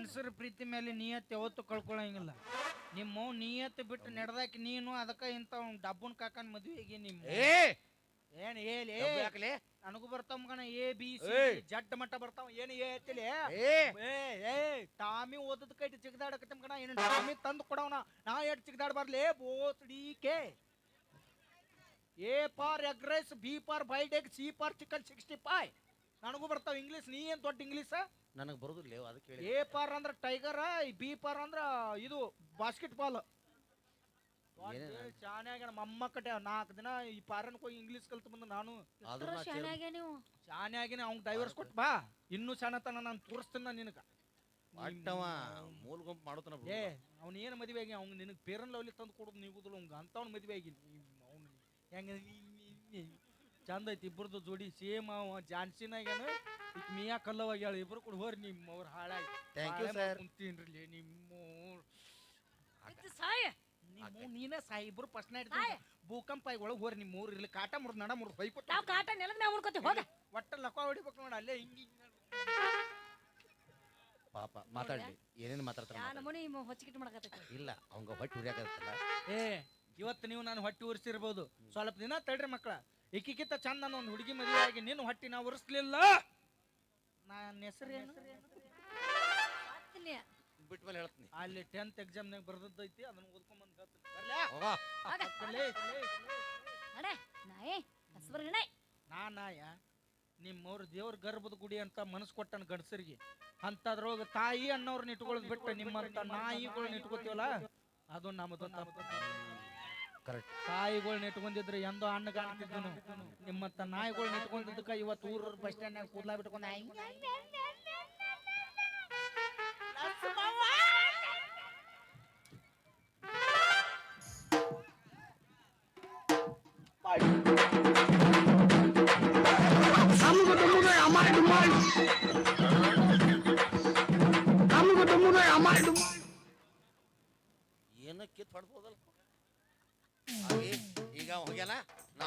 ಗಂಡಸರ ಪ್ರೀತಿ ಮೇಲೆ ನಿಯತ್ತು ಯಾವತ್ತು ಕಳ್ಕೊಳ್ಳಂಗಿಲ್ಲ ನಿಮ್ಮ ನಿಯತ್ತು ನಿಯತ್ ಬಿಟ್ಟು ನಡೆದಾಕಿ ನೀನು ಅದಕ್ಕ ಇಂಥ ಡಬ್ಬನ್ ಕಾಕನ್ ಮದುವೆಗೆ ನಿಮ್ಮ ಏ! ಏನ್ ಹೇಳಿ? ಯಾಕಲೇ? ನನಗೂ ಬರ್ತಾವ ಮಗನ ಎ ಬಿ ಸಿ ಜಡ್ ಮಟ್ಟ ಬರ್ತಾವ. ಏನು ಏ! ಐತಿಲಿ ಏ ಟಾಮಿ ಓದದ ಕೈ ಚಿಗದಾಡಕತ್ತ ಮಗನ ಏನು ಟಾಮಿ ತಂದು ಕೊಡವನ. ನಾ ಎಟ್ ಚಿಗದಾಡ ಬರ್ಲಿ? ಬೋಸ್ಡಿಕೆ A for egg rice B for boiled egg C for chicken sixty five ನನಗೂ ಬರ್ತಾವ ಇಂಗ್ಲೀಷ್ ನೀ ಏನ್ ದೊಡ್ಡ ಇಂಗ್ಲೀಷ್ ನನಗೆ ಬರೋದಿಲ್ಲ ಅದಕ್ಕೆ ಹೇಳಿ ಎ ಪಾರ್ ಅಂದ್ರ ಟೈಗರ್ ಬಿ ಪಾರ್ ಅಂದ್ರ ಇದು ಬಾಸ್ಕೆಟ್ ಬಾಲ್? ಶಾನ್ಯಾಗ ಮೊಮ್ಮಕ್ಕಟೆ ನಾಲ್ಕು ದಿನ ಈ ಪಾರನ್ ಹೋಗಿ ಇಂಗ್ಲೀಷ್ ಕಲ್ತು ಬಂದ ನಾನು ಅದನ್ನ ಚೇರ್- ಶಾನ್ಯಾಗೆ ನೀವು? ಶಾನ್ಯಾಗಿನ ಅವ್ನ್ ಡೈವರ್ಸ್ ಕೊಟ್ಟು ಬಾ. ಇನ್ನೂ ಶಾಣತನ ನಾನು ತೋರಿಸ್ತೀನಿ ನಿನಗ. ಅಟ್ಟವ ಮೂಲ ಗುಂಪು ಮಾಡೋತನ ಬಿಡು. ಏ ಅವ್ನ ಏನು ಮದುವೆ ಆಗಿ ಅವ್ನು ನಿನಗೆ ಪೇರನ್ ಲವ್ಲಿ ತಂದು ಕೊಡೋದು ನೀಗುದಿಲ್ಲ ಅವ್ಗೆ ಅಂತವ್ನ ಮದುವೆ ಆಗಿ. ಅವ್ನು ಹೆಂಗ ಚಂದ ಐತಿ ಇಬ್ಬರದು ಜೋಡಿ ಸೇಮ್ ಅವ ಜಾನ್ಸಿನಾಗೇನು ಮಿಯಾ ಮಿಯಾ ಕಲ್ಲವಾಗ್ಯಾಳ ಇಬ್ರು ಕೂಡ ಹೋರಿ ನಿಮ್ಮ ಅವ್ರ ಹಾಳಾಗಿ Thank you, sir. ಕುಂತೀನ್ರಿ ನಿಮ್ಮ ಇದು ಸಾಯ. ನಿಮ್ಮ ನೀನ ಸಾಯಿ ಇಬ್ರು ಫಸ್ಟ್ ನೈಟ್. ಭೂಕಂಪ ಆಗಿ ಒಳಗೆ ಹೋರಿ ನಿಮ್ಮ ಊರು ಇಲ್ಲಿ ಕಾಟ ಮುರ್ದು ನಡ ಮುರ್ದು ಬೈಕೊಟ್ಟ ನಾವು ಕಾಟ ನೆಲದ ನಾವು ಉಣ್ಕೋತೀವಿ ಹೋಗ. ಒಟ್ಟ ಲಕ ಹೊಡಿಬೇಕು ನೋಡ ಅಲ್ಲೇ ಹಿಂಗೆ ಪಾಪ ಮಾತಾಡ್ಲಿ. ಏನೇನು ಮಾತಾಡ್ತಾರೆ ಯಾ ಮಾತಾಡ್ಲಿ. ನಮೂನಿ ಹೊಚ್ಚಿಕಿಟ್ಟು ಮಾಡಕತ್ತೈತಿ. ಇಲ್ಲ ಅವಂಗ ಹೊಟ್ಟೆ ಹುರಿಯಾಕತ್ತಲ್ಲ ಏ ಇವತ್ತು ನೀವು ನಾನು ಹೊಟ್ಟೆ ಉರಿಸಿರ್ಬೋದು. ಸ್ವಲ್ಪ ದಿನ ತಡ್ರಿ ಮಕ್ಕಳ ಇಕ್ಕಿಕ್ಕಿಂತ ಚಂದ ನಾನು ಒಂದು ಹುಡುಗಿ ಮದುವೆಯಾಗಿ ನಿನ್ನ ಹೊಟ್ಟಿ ನಾ ಉರಿಸ್ಲಿಲ್ಲ ನನ್ನ ಹೆಸರು ಏನು? ಆತ್ನಿ. ಬಿಟ್ಟ ಮೇಲೆ ಹೇಳ್ತೀನಿ. ಅಲ್ಲಿ ಟೆಂತ್ ಎಕ್ಸಾಮ್ನಾಗ ಬರ್ದದ್ದೈತಿ ಅದನ್ನ ಓದ್ಕೊಂಡ್ ಬಂದು ಹೇಳ್ತೀನಿ ನಾಯಿ ನೈ ನಾಯ ನಿಮ್ಮವ್ರ ದೇವ್ರ ಗರ್ಭದ ಗುಡಿ ಅಂತ ಮನಸ್ಸು ಕೊಟ್ಟನ ಗಂಡಸರಿಗೆ. ಅಂತದ್ರೊಳಗೆ ತಾಯಿ ಅನ್ನೋರ್ನ ಇಟ್ಕೊಳ್ಳೋದು ಬಿಟ್ಟು ನಿಮ್ಮಂತ ನಾಯಿಗಳನ್ನ ಇಟ್ಕೋತೀವಲ್ಲ? ಅದು ನಮ್ಮದು ತಪ್ಪು. ಕರೆಕ್ಟ್ ತಾಯಿಗಳ್ನ ಇಟ್ಕೊಂಡಿದ್ರೆ ಎಂದೋ ಹಣ್ಣು ಕಾಣ್ತಿದ್ದನು. ನಿಮ್ಮತ್ತ ನಾಯಿಗಳು ನೆಟ್ಕೊಂಡಿದ್ದಕ್ಕ ಇವತ್ತು ಊರ ಬಸ್ ಸ್ಟ್ಯಾಂಡ್ ಕೂದ್ಲಾ ಬಿಟ್ಕೊಂಡ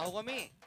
ಏನ ಕಿತ್